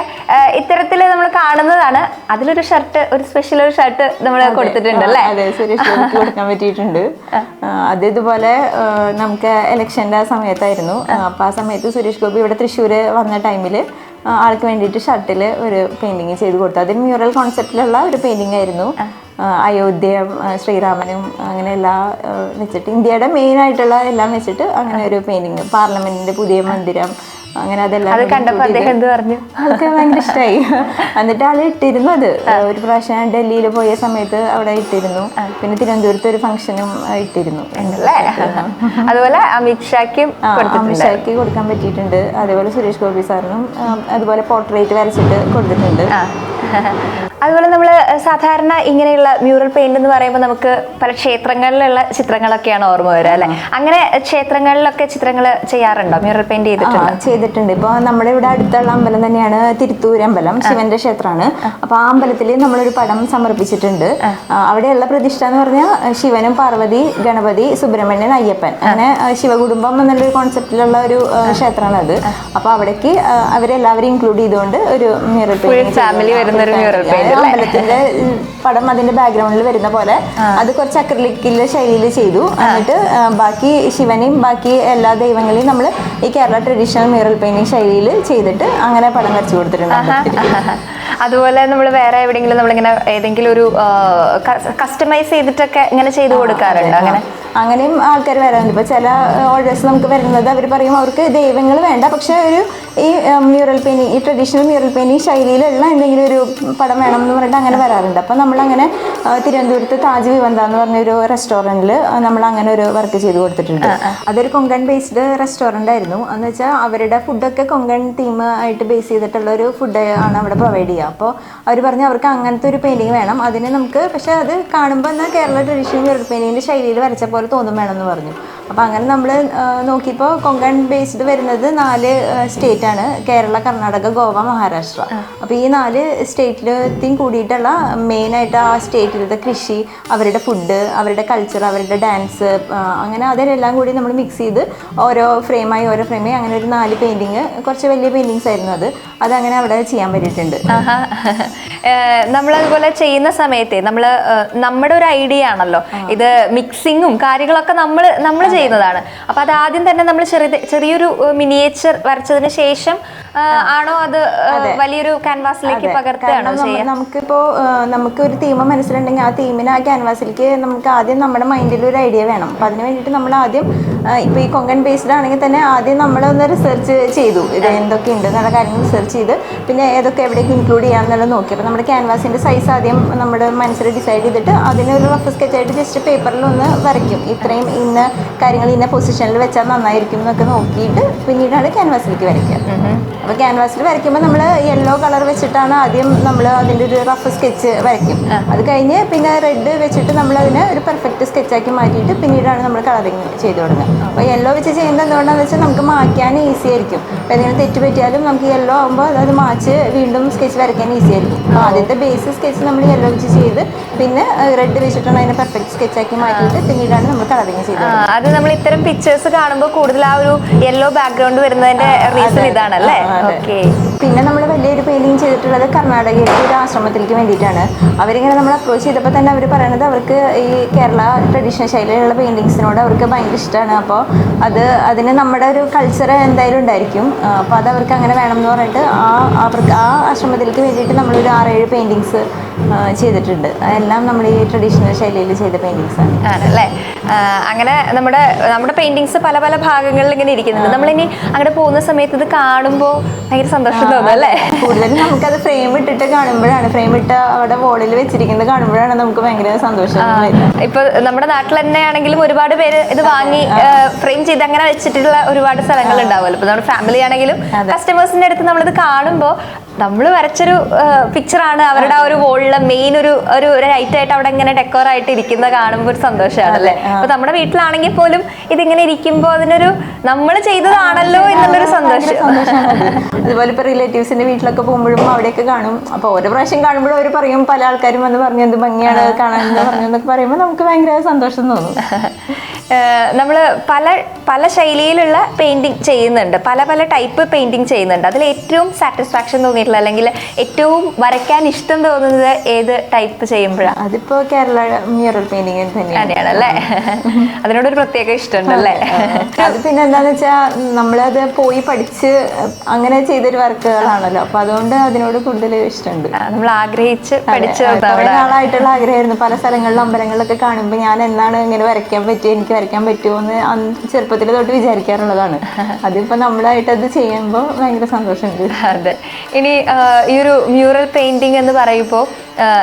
ഇത്തരത്തിൽ നമ്മൾ കാണുന്നതാണ്. അതിലൊരു ഷർട്ട് ഒരു സ്പെഷ്യൽ ഒരു ഷർട്ട് നമ്മൾ കൊടുത്തിട്ടുണ്ട് അല്ലേ? അതെ സുരേഷ് ഗോപിക്ക് കൊടുക്കാൻ പറ്റിയിട്ടുണ്ട്. അത് ഇതുപോലെ നമുക്ക് എലക്ഷന്റെ സമയത്തായിരുന്നു. ആ, അപ്പൊ ആ സമയത്ത് സുരേഷ് ഗോപി ഇവിടെ തൃശ്ശൂര് വന്ന ടൈമിൽ ആൾക്ക് വേണ്ടിയിട്ട് ഷർട്ടിൽ ഒരു പെയിന്റിങ് ചെയ്ത് കൊടുത്തു. അതിന് മ്യൂറൽ കോൺസെപ്റ്റിലുള്ള ഒരു പെയിന്റിംഗ് ആയിരുന്നു. അയോധ്യ ശ്രീരാമനും അങ്ങനെ എല്ലാ വെച്ചിട്ട് ഇന്ത്യയുടെ മെയിൻ ആയിട്ടുള്ള എല്ലാം വെച്ചിട്ട് അങ്ങനെ ഒരു പെയിന്റിങ് പാർലമെന്റിന്റെ പുതിയ മന്ദിരം അങ്ങനെ അതെല്ലാം അത് കൂടി അദ്ദേഹം എന്ത് പറഞ്ഞു? അതൊക്കെ ഭയങ്കര ഇഷ്ടമായി എന്നിട്ട് ആൾ ഇട്ടിരുന്നു അത്. ഒരു പ്രാവശ്യം ഡൽഹിയിൽ പോയ സമയത്ത് അവിടെ ഇട്ടിരുന്നു. പിന്നെ തിരുവനന്തപുരത്ത് ഒരു ഫംഗ്ഷനും ഇട്ടിരുന്നു. അതുപോലെ അമിത് ഷാക്കും ആ, കൊടുത്തിട്ടുണ്ട്. അമിത്ഷായ്ക്ക് കൊടുക്കാൻ പറ്റിയിട്ടുണ്ട്. അതേപോലെ സുരേഷ് ഗോപി സാറിനും അതുപോലെ പോർട്രേറ്റ് വരച്ചിട്ട് കൊടുത്തിട്ടുണ്ട്. അതുപോലെ നമ്മൾ സാധാരണ ഇങ്ങനെയുള്ള മ്യൂറൽ പെയിന്റ് എന്ന് പറയുമ്പോൾ നമുക്ക് പല ക്ഷേത്രങ്ങളിലുള്ള ചിത്രങ്ങളൊക്കെയാണ് ഓർമ്മ വരിക അല്ലെ? അങ്ങനെ ക്ഷേത്രങ്ങളിലൊക്കെ ചിത്രങ്ങൾ ചെയ്യാറുണ്ടോ? മ്യൂറൽ പെയിന്റ് ചെയ്തിട്ടുണ്ട്? ചെയ്തിട്ടുണ്ട്. ഇപ്പൊ നമ്മുടെ ഇവിടെ അടുത്തുള്ള അമ്പലം തന്നെയാണ് തിരുത്തൂർ അമ്പലം ശിവന്റെ ക്ഷേത്രമാണ്. അപ്പൊ ആ അമ്പലത്തിൽ നമ്മളൊരു പടം സമർപ്പിച്ചിട്ടുണ്ട്. അവിടെയുള്ള പ്രതിഷ്ഠ എന്ന് പറഞ്ഞാൽ ശിവനും പാർവതി ഗണപതി സുബ്രഹ്മണ്യൻ അയ്യപ്പൻ. അങ്ങനെ ശിവകുടുംബം എന്നുള്ളൊരു കോൺസെപ്റ്റിലുള്ള ഒരു ക്ഷേത്രമാണ് അത്. അപ്പൊ അവിടേക്ക് അവരെല്ലാവരും ഇൻക്ലൂഡ് ചെയ്തുകൊണ്ട് ഒരു മ്യൂറൽ ഫാമിലി വരുന്ന ഒരു? അമ്പലത്തിന്റെ പടം അതിന്റെ ബാക്ക്ഗ്രൗണ്ടിൽ വരുന്ന പോലെ അത് കുറച്ച് അക്രലിക്കിലെ ശൈലിയിൽ ചെയ്തു. എന്നിട്ട് ബാക്കി ശിവനെയും ബാക്കി എല്ലാ ദൈവങ്ങളെയും നമ്മൾ ഈ കേരള ട്രഡീഷണൽ മ്യൂറൽ പെയിന്റിംഗ് ശൈലിയിൽ ചെയ്തിട്ട് അങ്ങനെ പടം വരച്ചു കൊടുത്തിട്ടുണ്ട്. അതുപോലെ നമ്മൾ വേറെ എവിടെയെങ്കിലും നമ്മളിങ്ങനെ ഏതെങ്കിലും ഒരു കസ്റ്റമൈസ് ചെയ്തിട്ടൊക്കെ ഇങ്ങനെ ചെയ്തു കൊടുക്കാറുണ്ട് അങ്ങനെ? അങ്ങനെയും ആൾക്കാർ വരാറുണ്ട്. ഇപ്പോൾ ചില ഓർഡേഴ്സ് നമുക്ക് വരുന്നത് അവർ പറയും അവർക്ക് ദൈവങ്ങൾ വേണ്ട. പക്ഷേ ഒരു ഈ മ്യൂറൽ പെയിന്റിങ് ഈ ട്രഡീഷണൽ മ്യൂറൽ പെയിന്റിങ് ശൈലിയിലുള്ള എന്തെങ്കിലും ഒരു പടം വേണം എന്ന് പറഞ്ഞിട്ട് അങ്ങനെ വരാറുണ്ട്. അപ്പോൾ നമ്മളങ്ങനെ തിരുവനന്തപുരത്ത് താജ് വിവന്ത എന്ന് പറഞ്ഞൊരു റെസ്റ്റോറന്റിൽ നമ്മൾ അങ്ങനെ ഒരു വർക്ക് ചെയ്ത് കൊടുത്തിട്ടുണ്ട്. അതൊരു കൊങ്കൺ ബേസ്ഡ് റെസ്റ്റോറന്റ് ആയിരുന്നു. എന്ന് വെച്ചാൽ അവരുടെ ഫുഡൊക്കെ കൊങ്കൺ തീം ആയിട്ട് ബേസ് ചെയ്തിട്ടുള്ള ഒരു ഫുഡ് ആണ് അവിടെ പ്രൊവൈഡ് ചെയ്യുക. അപ്പോൾ അവർ പറഞ്ഞു അവർക്ക് അങ്ങനത്തെ ഒരു പെയിന്റിങ് വേണം. അതിന് നമുക്ക് പക്ഷേ അത് കാണുമ്പോൾ എന്നാൽ കേരള ട്രഡീഷണൽ മ്യൂറൽ പെയിന്റിങ്ങിന്റെ ശൈലിയിൽ വരച്ച പോലെ തോന്നും വേണമെന്ന് പറഞ്ഞു. അപ്പോൾ അങ്ങനെ നമ്മൾ നോക്കിയപ്പോൾ കൊങ്കൺ ബേസ്ഡ് വരുന്നത് നാല് സ്റ്റേറ്റ് ആണ്. കേരള കർണാടക ഗോവ മഹാരാഷ്ട്ര. അപ്പോൾ ഈ നാല് സ്റ്റേറ്റിലത്തെയും കൂടിയിട്ടുള്ള മെയിനായിട്ട് ആ സ്റ്റേറ്റിലത്തെ കൃഷി അവരുടെ ഫുഡ് അവരുടെ കൾച്ചർ അവരുടെ ഡാൻസ് അങ്ങനെ അതിലെല്ലാം കൂടി നമ്മൾ മിക്സ് ചെയ്ത് ഓരോ ഫ്രെയിമായി ഓരോ ഫ്രെയിമായി അങ്ങനെ ഒരു നാല് പെയിന്റിങ് കുറച്ച് വലിയ പെയിന്റിങ്സ് ആയിരുന്നു അത്. അതങ്ങനെ അവിടെ ചെയ്യാൻ പറ്റിയിട്ടുണ്ട്. നമ്മളതുപോലെ ചെയ്യുന്ന സമയത്തെ നമ്മൾ നമ്മുടെ ഒരു ഐഡിയ ആണല്ലോ. ഇത് മിക്സിങ്ങും കാര്യങ്ങളൊക്കെ നമ്മൾ നമ്മൾ ചെയ്യുന്നതാണ്. അപ്പോൾ അത് ആദ്യം തന്നെ നമ്മൾ ചെറിയ ചെറിയൊരു മിനിയേച്ചർ വരച്ചതിന് ശേഷം ആണോ അത് വലിയൊരു ക്യാൻവാസിലേക്ക് പകർത്തുകയാണോ നമുക്കിപ്പോ നമുക്ക് ഒരു തീം മനസ്സിലുണ്ടെങ്കിൽ ആ തീമിന് ആ ക്യാൻവാസിലേക്ക് നമുക്ക് ആദ്യം നമ്മുടെ മൈൻഡിൽ ഒരു ഐഡിയ വേണം. അപ്പൊ അതിന് വേണ്ടിയിട്ട് നമ്മൾ ആദ്യം ഇപ്പൊ ഈ കൊങ്കൺ ബേസ്ഡ് ആണെങ്കിൽ തന്നെ ആദ്യം നമ്മൾ നമ്മളൊന്ന് റിസർച്ച് ചെയ്തു. ഇത് എന്തൊക്കെ ഉണ്ട് എന്നുള്ള കാര്യങ്ങൾ റിസർച്ച് ചെയ്ത് പിന്നെ ഏതൊക്കെ എവിടേക്ക് ഇൻക്ലൂഡ് ചെയ്യാന്നുള്ളത് നോക്കി. അപ്പൊ നമ്മുടെ ക്യാൻവാസിന്റെ സൈസ് ആദ്യം നമ്മുടെ മനസ്സിൽ ഡിസൈഡ് ചെയ്തിട്ട് അതിനൊരു റഫ് സ്കെച്ച് ആയിട്ട് ജസ്റ്റ് പേപ്പറിൽ ഒന്ന് വരയ്ക്കും. ഇത്രയും ഇന്ന കാര്യങ്ങൾ ഇന്ന പൊസിഷനിൽ വെച്ചാൽ നന്നായിരിക്കും എന്നൊക്കെ നോക്കിയിട്ട് പിന്നീടാണ് ക്യാൻവാസിലേക്ക് വരയ്ക്കുക. അപ്പോൾ ക്യാൻവാസിൽ വരയ്ക്കുമ്പോൾ നമ്മൾ യെല്ലോ കളർ വെച്ചിട്ടാണ് ആദ്യം നമ്മൾ അതിന്റെ ഒരു റഫ് സ്കെച്ച് വരയ്ക്കും. അത് കഴിഞ്ഞ് പിന്നെ റെഡ് വെച്ചിട്ട് നമ്മൾ അതിനെ ഒരു പെർഫെക്റ്റ് സ്കെച്ചാക്കി മാറ്റിയിട്ട് പിന്നീടാണ് നമ്മൾ കളറിങ് ചെയ്തു തുടങ്ങുന്നത് അപ്പോൾ യെല്ലോ വെച്ച് ചെയ്യുന്നത് എന്തുകൊണ്ടാണെന്ന് വെച്ചാൽ നമുക്ക് മായ്ക്കാൻ ഈസി ആയിരിക്കും. അപ്പോൾ എന്തെങ്കിലും തെറ്റ് പറ്റിയാലും നമുക്ക് യെല്ലോ ആകുമ്പോൾ അത് മാച്ച് വീണ്ടും സ്കെച്ച് വരയ്ക്കാൻ ഈസി ആയിരിക്കും. അപ്പോൾ ആദ്യത്തെ ബേസ് സ്കെച്ച് നമ്മൾ യെല്ലോ വെച്ച് ചെയ്ത് പിന്നെ റെഡ് വെച്ചിട്ടാണ് അതിനെ പെർഫെക്റ്റ് സ്കെച്ചാക്കി മാറ്റിയിട്ട് പിന്നീടാണ് നമ്മൾ കളറിങ് ചെയ്തത് അത് നമ്മൾ ഇത്തരം പിക്ചേഴ്സ് കാണുമ്പോൾ കൂടുതൽ ആ ഒരു യെല്ലോ ബാക്ക്ഗ്രൗണ്ട് വരുന്നതിന്റെ റീസൺ ഇതാണല്ലേ. ഓക്കെ. പിന്നെ നമ്മൾ വലിയൊരു പെയിന്റിങ് ചെയ്തിട്ടുള്ളത് കർണാടകയിലെ ഒരു ആശ്രമത്തിലേക്ക് വേണ്ടിയിട്ടാണ്. അവരിങ്ങനെ നമ്മൾ അപ്രോച്ച് ചെയ്തപ്പോൾ തന്നെ അവർ പറയണത് അവർക്ക് ഈ കേരള ട്രഡീഷണൽ ശൈലിയിലുള്ള പെയിന്റിങ്സിനോട് അവർക്ക് ഭയങ്കര ഇഷ്ടമാണ് അപ്പോൾ അത് അതിന് നമ്മുടെ ഒരു കൾച്ചർ എന്തായാലും ഉണ്ടായിരിക്കും. അപ്പോൾ അത് അവർക്ക് അങ്ങനെ വേണം എന്ന് പറഞ്ഞിട്ട് ആ അവർക്ക് ആ ആശ്രമത്തിലേക്ക് വേണ്ടിയിട്ട് നമ്മളൊരു ആറേഴ് പെയിന്റിങ്സ് ചെയ്തിട്ടുണ്ട്. എല്ലാം നമ്മൾ ഈ ട്രഡീഷണൽ ശൈലിയിൽ ചെയ്ത പെയിന്റിങ്സ് ആണ്. ആണല്ലേ? അങ്ങനെ നമ്മുടെ നമ്മുടെ പെയിന്റിങ്സ് പല പല ഭാഗങ്ങളിൽ ഇങ്ങനെ ഇരിക്കുന്നുണ്ട്. നമ്മളിനി അങ്ങനെ പോകുന്ന സമയത്ത് ഇത് കാണുമ്പോൾ ഭയങ്കര സന്തോഷം തോന്നും അല്ലേ? കൂടുതലും നമുക്ക് നമുക്കത് ഫ്രെയിം ഇട്ടിട്ട് കാണുമ്പോഴാണ് ഫ്രെയിം ഇട്ട് അവിടെ വോളിൽ വെച്ചിരിക്കുന്നത് കാണുമ്പോഴാണ് നമുക്ക് ഭയങ്കര സന്തോഷം ഇപ്പൊ നമ്മുടെ നാട്ടിൽ തന്നെ ആണെങ്കിലും ഒരുപാട് പേര് ഇത് വാങ്ങി ഫ്രെയിം ചെയ്ത് അങ്ങനെ വെച്ചിട്ടുള്ള ഒരുപാട് സ്ഥലങ്ങൾ ഉണ്ടാവുമല്ലോ. ഇപ്പൊ നമ്മുടെ ഫാമിലി ആണെങ്കിലും കസ്റ്റമേഴ്സിന്റെ അടുത്ത് നമ്മളിത് കാണുമ്പോൾ നമ്മൾ വരച്ചൊരു പിക്ചറാണ് അവരുടെ ആ ഒരു വോളിലെ മെയിൻ ഒരു ഒരു ലൈറ്റ് ആയിട്ട് അവിടെ ഇങ്ങനെ ഡെക്കോർ ആയിട്ട് ഇരിക്കുന്ന കാണുമ്പോൾ ഒരു സന്തോഷമാണ് അല്ലേ അപ്പൊ നമ്മുടെ വീട്ടിലാണെങ്കിൽ പോലും ഇതിങ്ങനെ ഇരിക്കുമ്പോൾ അതിനൊരു നമ്മൾ ചെയ്തതാണല്ലോ എന്നുള്ളൊരു സന്തോഷം. അതുപോലെ ഇപ്പൊ റിലേറ്റീവ്സിന്റെ വീട്ടിലൊക്കെ പോകുമ്പോഴും അവിടെയൊക്കെ കാണും. അപ്പൊ ഓരോ പ്രാവശ്യം കാണുമ്പോഴും അവർ പറയും പല ആൾക്കാരും വന്ന് പറഞ്ഞു എന്ത് ഭംഗിയാണ് കാണാൻ പറഞ്ഞു എന്നൊക്കെ പറയുമ്പോൾ നമുക്ക് ഭയങ്കര സന്തോഷം തോന്നും. നമ്മൾ പല പല ശൈലിയിലുള്ള പെയിന്റിങ് ചെയ്യുന്നുണ്ട്. പല പല ടൈപ്പ് പെയിന്റിങ് ചെയ്യുന്നുണ്ട്. അതിൽ ഏറ്റവും സാറ്റിസ്ഫാക്ഷൻ തോന്നിയിട്ടുള്ള അല്ലെങ്കിൽ ഏറ്റവും വരയ്ക്കാൻ ഇഷ്ടം തോന്നുന്നത് ഏത് ടൈപ്പ് ചെയ്യുമ്പോഴാണ് അതിപ്പോ കേരള മ്യൂറൽ പെയിന്റിംഗ് തന്നെയാണ്. അല്ലേ അതിനോടൊരു പ്രത്യേക ഇഷ്ടമുണ്ടല്ലേ? അത്. പിന്നെ എന്താന്ന് വെച്ചാൽ നമ്മളത് പോയി പഠിച്ച് അങ്ങനെ ചെയ്തൊരു വർക്കുകളാണല്ലോ. അപ്പൊ അതുകൊണ്ട് അതിനോട് കൂടുതൽ ഇഷ്ടമുണ്ട്. നമ്മൾ ആഗ്രഹിച്ച് പഠിച്ചു നാളായിട്ടുള്ള ആഗ്രഹമായിരുന്നു. പല സ്ഥലങ്ങളിലും അമ്പലങ്ങളിലൊക്കെ കാണുമ്പോൾ ഞാൻ എന്നാണ് ഇങ്ങനെ വരയ്ക്കാൻ പറ്റിയ? എനിക്ക് വരയ്ക്കാൻ പറ്റുമോ എന്ന് ചെറുപ്പത്തിൽ തൊട്ട് വിചാരിക്കാറുള്ളതാണ്. അതിപ്പോൾ നമ്മളായിട്ട് അത് ചെയ്യുമ്പോൾ ഭയങ്കര സന്തോഷമുണ്ട്. അതെ. ഇനി ഈ ഒരു മ്യൂറൽ പെയിന്റിംഗ് എന്ന് പറയുമ്പോൾ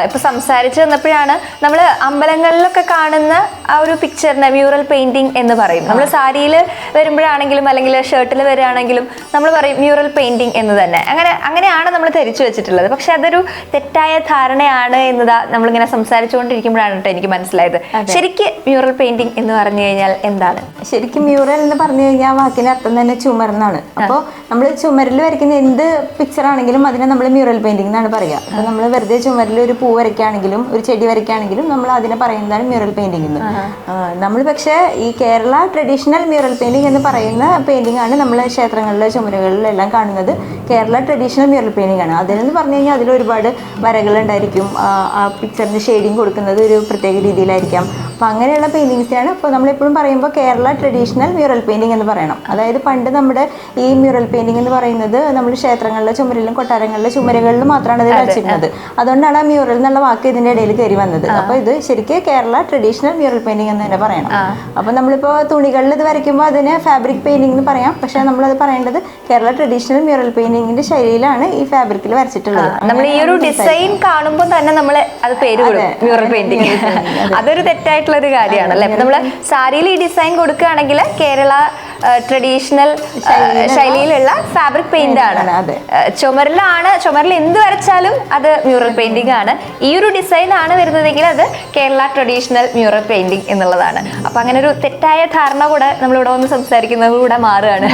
ഇപ്പോൾ സംസാരിച്ചു വന്നപ്പോഴാണ് നമ്മൾ അമ്പലങ്ങളിലൊക്കെ കാണുന്ന ആ ഒരു പിക്ചറിനെ മ്യൂറൽ പെയിന്റിംഗ് എന്ന് പറയും നമ്മൾ സാരിയിൽ വരുമ്പോഴാണെങ്കിലും അല്ലെങ്കിൽ ഷർട്ടിൽ വരികയാണെങ്കിലും നമ്മൾ പറയും മ്യൂറൽ പെയിന്റിംഗ് എന്ന് തന്നെ. അങ്ങനെ അങ്ങനെയാണ് നമ്മൾ ധരിച്ചു വെച്ചിട്ടുള്ളത്. പക്ഷെ അതൊരു തെറ്റായ ധാരണയാണ് എന്നതാ നമ്മളിങ്ങനെ സംസാരിച്ചുകൊണ്ടിരിക്കുമ്പോഴാണ് കേട്ടോ എനിക്ക് മനസ്സിലായത്. ശരിക്ക് മ്യൂറൽ പെയിന്റിംഗ് എന്ന് പറഞ്ഞു കഴിഞ്ഞാൽ എന്താണ്? ശരിക്കും മ്യൂറൽ എന്ന് പറഞ്ഞു കഴിഞ്ഞാൽ വാക്കിന് അർത്ഥം തന്നെ ചുമർന്നാണ് അപ്പോൾ നമ്മൾ ചുമരിൽ വരയ്ക്കുന്ന എന്ത് പിക്ചർ ആണെങ്കിലും അതിനെ നമ്മൾ മ്യൂറൽ പെയിന്റിംഗ് എന്നാണ് പറയുക. അപ്പോൾ നമ്മൾ വെറുതെ ചുമരിൽ ഒരു പൂ വരയ്ക്കുകയാണെങ്കിലും ഒരു ചെടി വരയ്ക്കുകയാണെങ്കിലും നമ്മൾ അതിനെ പറയുന്നതാണ് മ്യൂറൽ പെയിന്റിംഗ് എന്ന്. നമ്മൾ പക്ഷേ ഈ കേരള ട്രഡീഷണൽ മ്യൂറൽ പെയിന്റിംഗ് എന്ന് പറയുന്ന പെയിന്റിംഗ് ആണ് നമ്മൾ ക്ഷേത്രങ്ങളിലെ ചുമരുകളിലെല്ലാം കാണുന്നത്. കേരള ട്രഡീഷണൽ മ്യൂറൽ പെയിന്റിംഗ് ആണ്. അതിനെന്ന് പറഞ്ഞു കഴിഞ്ഞാൽ അതിൽ ഒരുപാട് വരകളുണ്ടായിരിക്കും ആ പിക്ചറിന് ഷെയ്ഡിങ് കൊടുക്കുന്നത് ഒരു പ്രത്യേക രീതിയിലായിരിക്കാം. അപ്പോൾ അങ്ങനെയുള്ള പെയിന്റിങ്സിനാണ് ഇപ്പോൾ നമ്മളെപ്പോഴും പറയുമ്പോൾ കേരള ട്രഡീഷണൽ മ്യൂറൽ പെയിന്റിംഗ് എന്ന് പറയണം. അതായത് പണ്ട് നമ്മുടെ ഈ മ്യൂറൽ പെയിന്റിംഗ് എന്ന് പറയുന്നത് നമ്മൾ ക്ഷേത്രങ്ങളിലെ ചുമരിലും കൊട്ടാരങ്ങളിലെ ചുമരുകളിലും മാത്രമാണ് ഇത് വരച്ചിരുന്നത്. അതുകൊണ്ടാണ് ആ മ്യൂറൽ എന്നുള്ള വാക്ക് ഇതിന്റെ ഇടയിൽ കയറി വന്നത്. അപ്പോൾ ഇത് ശരിക്കും കേരള ട്രഡീഷണൽ മ്യൂറൽ പെയിന്റിംഗ് എന്ന് തന്നെ പറയണം. അപ്പോൾ നമ്മളിപ്പോൾ തുണികളിൽ ഇത് വരയ്ക്കുമ്പോൾ അതിന് ഫാബ്രിക് പെയിന്റിംഗ് എന്ന് പറയാം. പക്ഷേ നമ്മളത് പറയേണ്ടത് കേരള ട്രഡീഷണൽ മ്യൂറൽ പെയിന്റിങ്ങിന്റെ ശൈലിയിലാണ് ഈ ഫാബ്രിക്കിൽ വരച്ചിട്ടുള്ളത്. നമ്മൾ ഈ ഒരു ഡിസൈൻ കാണുമ്പോൾ തന്നെ നമ്മൾ അത് പേര് മ്യൂറൽ പെയിന്റിംഗ് അതൊരു തെറ്റായിട്ടുള്ള ഒരു കാര്യമാണ് അല്ലേ നമ്മൾ സാരിയിൽ ഈ ഡിസൈൻ കൊടുക്കുകയാണെങ്കിൽ കേരള ട്രഡീഷണൽ ശൈലിയിലുള്ള ഫാബ്രിക് പെയിന്റ് ആണ്. ചുമരിലാണ് ചുമരിൽ എന്ത് വരച്ചാലും അത് മ്യൂറൽ പെയിന്റിംഗ് ആണ്. ഈ ഒരു ഡിസൈൻ ആണ് വരുന്നതെങ്കിൽ അത് കേരള ട്രഡീഷണൽ മ്യൂറൽ പെയിന്റിംഗ് എന്നുള്ളതാണ്. അപ്പൊ അങ്ങനെ ഒരു തെറ്റായ ധാരണ കൂടെ നമ്മളിവിടെ വന്ന് സംസാരിക്കുന്നത് കൂടെ മാറുകയാണ്.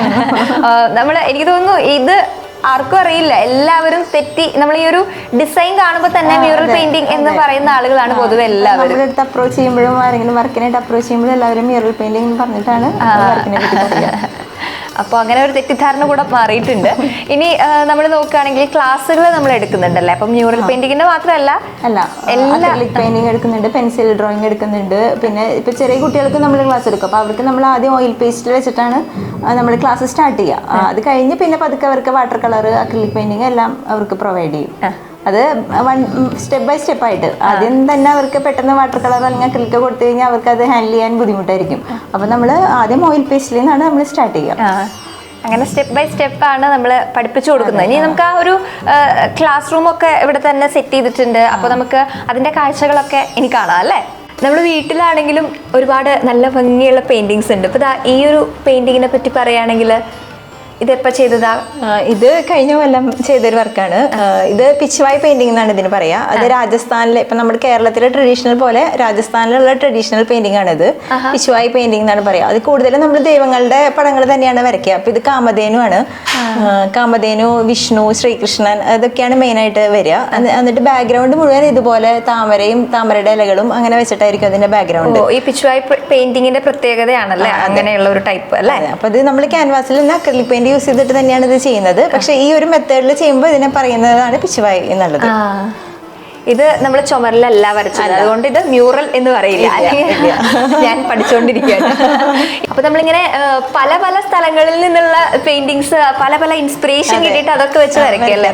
നമ്മൾ എനിക്ക് തോന്നുന്നു ഇത് ആർക്കും അറിയില്ല. എല്ലാവരും തെറ്റി നമ്മൾ ഈ ഒരു ഡിസൈൻ കാണുമ്പോൾ തന്നെ മ്യൂറൽ പെയിന്റിംഗ് എന്ന് പറയുന്ന ആളുകളാണ് പൊതുവെ എല്ലാവരും. നമ്മുടെ അടുത്ത് അപ്രോച്ച് ചെയ്യുമ്പോഴും ആരെങ്കിലും വർക്കിനായിട്ട് അപ്രോച്ച് ചെയ്യുമ്പോഴും എല്ലാവരും മ്യൂറൽ പെയിന്റിംഗ് പറഞ്ഞിട്ടാണ് വർക്കിനെ അപ്പോൾ അങ്ങനെ ഒരു തെറ്റിദ്ധാരണ കൂടെ മാറിയിട്ടുണ്ട്. ഇനി നമ്മൾ നോക്കുകയാണെങ്കിൽ ക്ലാസ്സുകൾ നമ്മൾ എടുക്കുന്നുണ്ടല്ലേ? അപ്പം മ്യൂറൽ പെയിന്റിങ്ങിന്റെ മാത്രമല്ല അല്ല എല്ലാ പെയിന്റിംഗ് എടുക്കുന്നുണ്ട് പെൻസിൽ ഡ്രോയിങ് എടുക്കുന്നുണ്ട്. പിന്നെ ഇപ്പൊ ചെറിയ കുട്ടികൾക്ക് നമ്മൾ ക്ലാസ് എടുക്കും. അപ്പോൾ അവർക്ക് നമ്മൾ ആദ്യം ഓയിൽ പേസ്റ്റിൽ വെച്ചിട്ടാണ് നമ്മൾ ക്ലാസ് സ്റ്റാർട്ട് ചെയ്യുക. അത് കഴിഞ്ഞ് പിന്നെ പതുക്കെ അവർക്ക് വാട്ടർ കളർ അക്രിലിക് പെയിന്റിങ് എല്ലാം അവർക്ക് പ്രൊവൈഡ് ചെയ്യും. അത് വൺ സ്റ്റെപ്പ് ബൈ സ്റ്റെപ്പ് ആയിട്ട്. ആദ്യം തന്നെ അവർക്ക് പെട്ടെന്ന് വാട്ടർ കളർ അല്ലെങ്കിൽ അക്രിലിക്ക് കൊടുത്തു കഴിഞ്ഞാൽ അവർക്ക് അത് ഹാൻഡിൽ ചെയ്യാൻ ബുദ്ധിമുട്ടായിരിക്കും. അപ്പോൾ നമ്മൾ ആദ്യം ഓയിൽ പേസ്റ്റിൽ നിന്നാണ് നമ്മൾ സ്റ്റാർട്ട് ചെയ്യുക. അങ്ങനെ സ്റ്റെപ്പ് ബൈ സ്റ്റെപ്പ് ആണ് നമ്മൾ പഠിപ്പിച്ചു കൊടുക്കുന്നത്. ഇനി നമുക്ക് ആ ഒരു ക്ലാസ് റൂം ഒക്കെ ഇവിടെ തന്നെ സെറ്റ് ചെയ്തിട്ടുണ്ട്. അപ്പോൾ നമുക്ക് അതിന്റെ കാഴ്ചകളൊക്കെ ഇനി കാണാം അല്ലേ? നമ്മൾ വീട്ടിലാണെങ്കിലും ഒരുപാട് നല്ല ഭംഗിയുള്ള പെയിന്റിങ്സ് ഉണ്ട്. ഇപ്പൊ ദാ ഈ ഒരു പെയിന്റിങ്ങിനെ പറ്റി പറയുകയാണെങ്കിൽ ഇതെപ്പോ ചെയ്തതാ? ഇത് കഴിഞ്ഞ കൊല്ലം ചെയ്തൊരു വർക്കാണ്. ഇത് പിച്ചുവായി പെയിന്റിംഗ് എന്നാണ് ഇതിന് പറയാ. അത് രാജസ്ഥാനിലെ ഇപ്പൊ നമ്മുടെ കേരളത്തിലെ ട്രഡീഷണൽ പോലെ രാജസ്ഥാനിലുള്ള ട്രഡീഷണൽ പെയിന്റിംഗ് ആണ് ഇത്. പിച്ചുവായി പെയിന്റിംഗ് എന്നാണ് പറയാ. അത് കൂടുതലും നമ്മൾ ദൈവങ്ങളുടെ പടങ്ങൾ തന്നെയാണ് വരയ്ക്കുക. അപ്പൊ ഇത് കാമധേനു ആണ് കാമധേനു വിഷ്ണു ശ്രീകൃഷ്ണൻ അതൊക്കെയാണ് മെയിൻ ആയിട്ട് വരിക. എന്നിട്ട് ബാക്ക്ഗ്രൗണ്ട് മുഴുവൻ ഇതുപോലെ താമരയും താമരയുടെ ഇലകളും അങ്ങനെ വെച്ചിട്ടായിരിക്കും അതിന്റെ ബാക്ക്ഗ്രൗണ്ട് ഈ പിച്ചുവായി പെയിന്റിംഗിന്റെ പ്രത്യേകതയാണല്ലേ? അങ്ങനെയുള്ള ഒരു ടൈപ്പ് അല്ലേ? അപ്പൊ ഇത് നമ്മൾ ക്യാൻവാസിൽ തന്നെ അക്രലിക് പെയിന്റ് യൂസ് ചെയ്തിട്ട് തന്നെയാണ് ഇത് ചെയ്യുന്നത്. പക്ഷെ ഈ ഒരു മെത്തേഡിൽ ചെയ്യുമ്പോൾ ഇതിനെ പറയുന്നതാണ് പിച്ചുവായി എന്നുള്ളത്. ഇത് നമ്മൾ ചുമരിലല്ല വരച്ചത്. അതുകൊണ്ട് ഇത് മ്യൂറൽ എന്ന് പറയില്ല. ഞാൻ പഠിച്ചുകൊണ്ടിരിക്കുകയാണ് അപ്പൊ നമ്മളിങ്ങനെ പല പല സ്ഥലങ്ങളിൽ നിന്നുള്ള പെയിന്റിങ്സ് പല പല ഇൻസ്പിറേഷൻ കിട്ടിയിട്ട് അതൊക്കെ വെച്ച് വരയ്ക്കല്ലേ?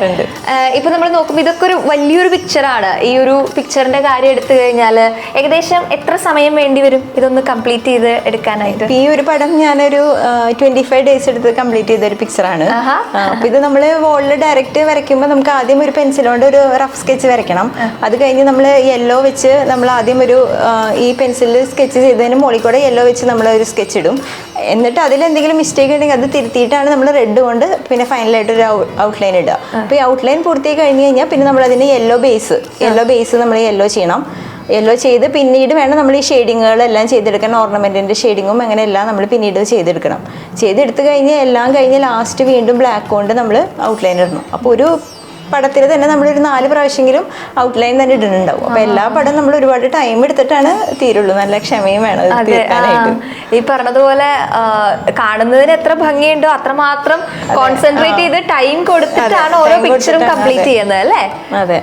ഇപ്പൊ നമ്മൾ നോക്കുമ്പോൾ ഇതൊക്കെ ഒരു വലിയൊരു പിക്ചറാണ് ഈ ഒരു പിക്ചറിന്റെ കാര്യം എടുത്തു കഴിഞ്ഞാൽ ഏകദേശം എത്ര സമയം വേണ്ടി വരും? ഇതൊന്ന് കംപ്ലീറ്റ് ചെയ്ത് എടുക്കാനായിട്ട്. ഈ ഒരു പടം ഞാനൊരു ട്വന്റി ഫൈവ് ഡേയ്സ് എടുത്ത് കംപ്ലീറ്റ് ചെയ്ത ഒരു പിക്ചറാണ്. അപ്പൊ ഇത് നമ്മൾ വോളിൽ ഡയറക്റ്റ് വരയ്ക്കുമ്പോൾ നമുക്ക് ആദ്യം ഒരു പെൻസിൽ കൊണ്ട് ഒരു റഫ് സ്കെച്ച് വരയ്ക്കണം. അത് കഴിഞ്ഞ് നമ്മൾ യെല്ലോ വെച്ച് നമ്മൾ ആദ്യം ഒരു ഈ പെൻസിലിൽ സ്കെച്ച് ചെയ്തതിന് മുകളിൽ കൂടെ യെല്ലോ വെച്ച് നമ്മൾ ഒരു സ്കെച്ച് ഇടും. എന്നിട്ട് അതിൽ എന്തെങ്കിലും മിസ്റ്റേക്ക് ഉണ്ടെങ്കിൽ അത് തിരുത്തിയിട്ടാണ് നമ്മൾ റെഡ് കൊണ്ട് പിന്നെ ഫൈനലായിട്ട് ഒരു ഔട്ട്ലൈൻ ഇടുക. അപ്പോൾ ഈ ഔട്ട്ലൈൻ പൂർത്തിയായി കഴിഞ്ഞ് കഴിഞ്ഞാൽ പിന്നെ നമ്മൾ അതിന് യെല്ലോ ബേസ് യെല്ലോ ബേസ് നമ്മൾ യെല്ലോ ചെയ്യണം. യെല്ലോ ചെയ്ത് പിന്നീട് വേണം നമ്മൾ ഈ ഷെയ്ഡിങ്ങുകളെല്ലാം ചെയ്തെടുക്കാൻ ഓർണമെന്റിന്റെ ഷെയ്ഡിങ്ങും അങ്ങനെ എല്ലാം നമ്മൾ പിന്നീട് ചെയ്തെടുക്കണം. ചെയ്തെടുത്ത് കഴിഞ്ഞ് എല്ലാം കഴിഞ്ഞ് ലാസ്റ്റ് വീണ്ടും ബ്ലാക്ക് കൊണ്ട് നമ്മൾ ഔട്ട്ലൈൻ ഇടണം. അപ്പോൾ ഒരു പടത്തിൽ തന്നെ നമ്മളൊരു നാല് പ്രാവശ്യമെങ്കിലും ഔട്ട്ലൈൻ തന്നെ ഇടുന്നുണ്ടാവും. അപ്പൊ എല്ലാ പടം നമ്മൾ ഒരുപാട് ടൈം എടുത്തിട്ടാണ് തീരുള്ളൂ. നല്ല ക്ഷമയും വേണം ഈ പറഞ്ഞതുപോലെ കാണുന്നതിന് എത്ര ഭംഗിയുണ്ടോ അത്രമാത്രം കോൺസെൻട്രേറ്റ് ചെയ്ത് ടൈം കൊടുത്തിട്ടാണ് ഓരോ പിക്ചറും കംപ്ലീറ്റ് ചെയ്യുന്നത് അല്ലേ? അതെ.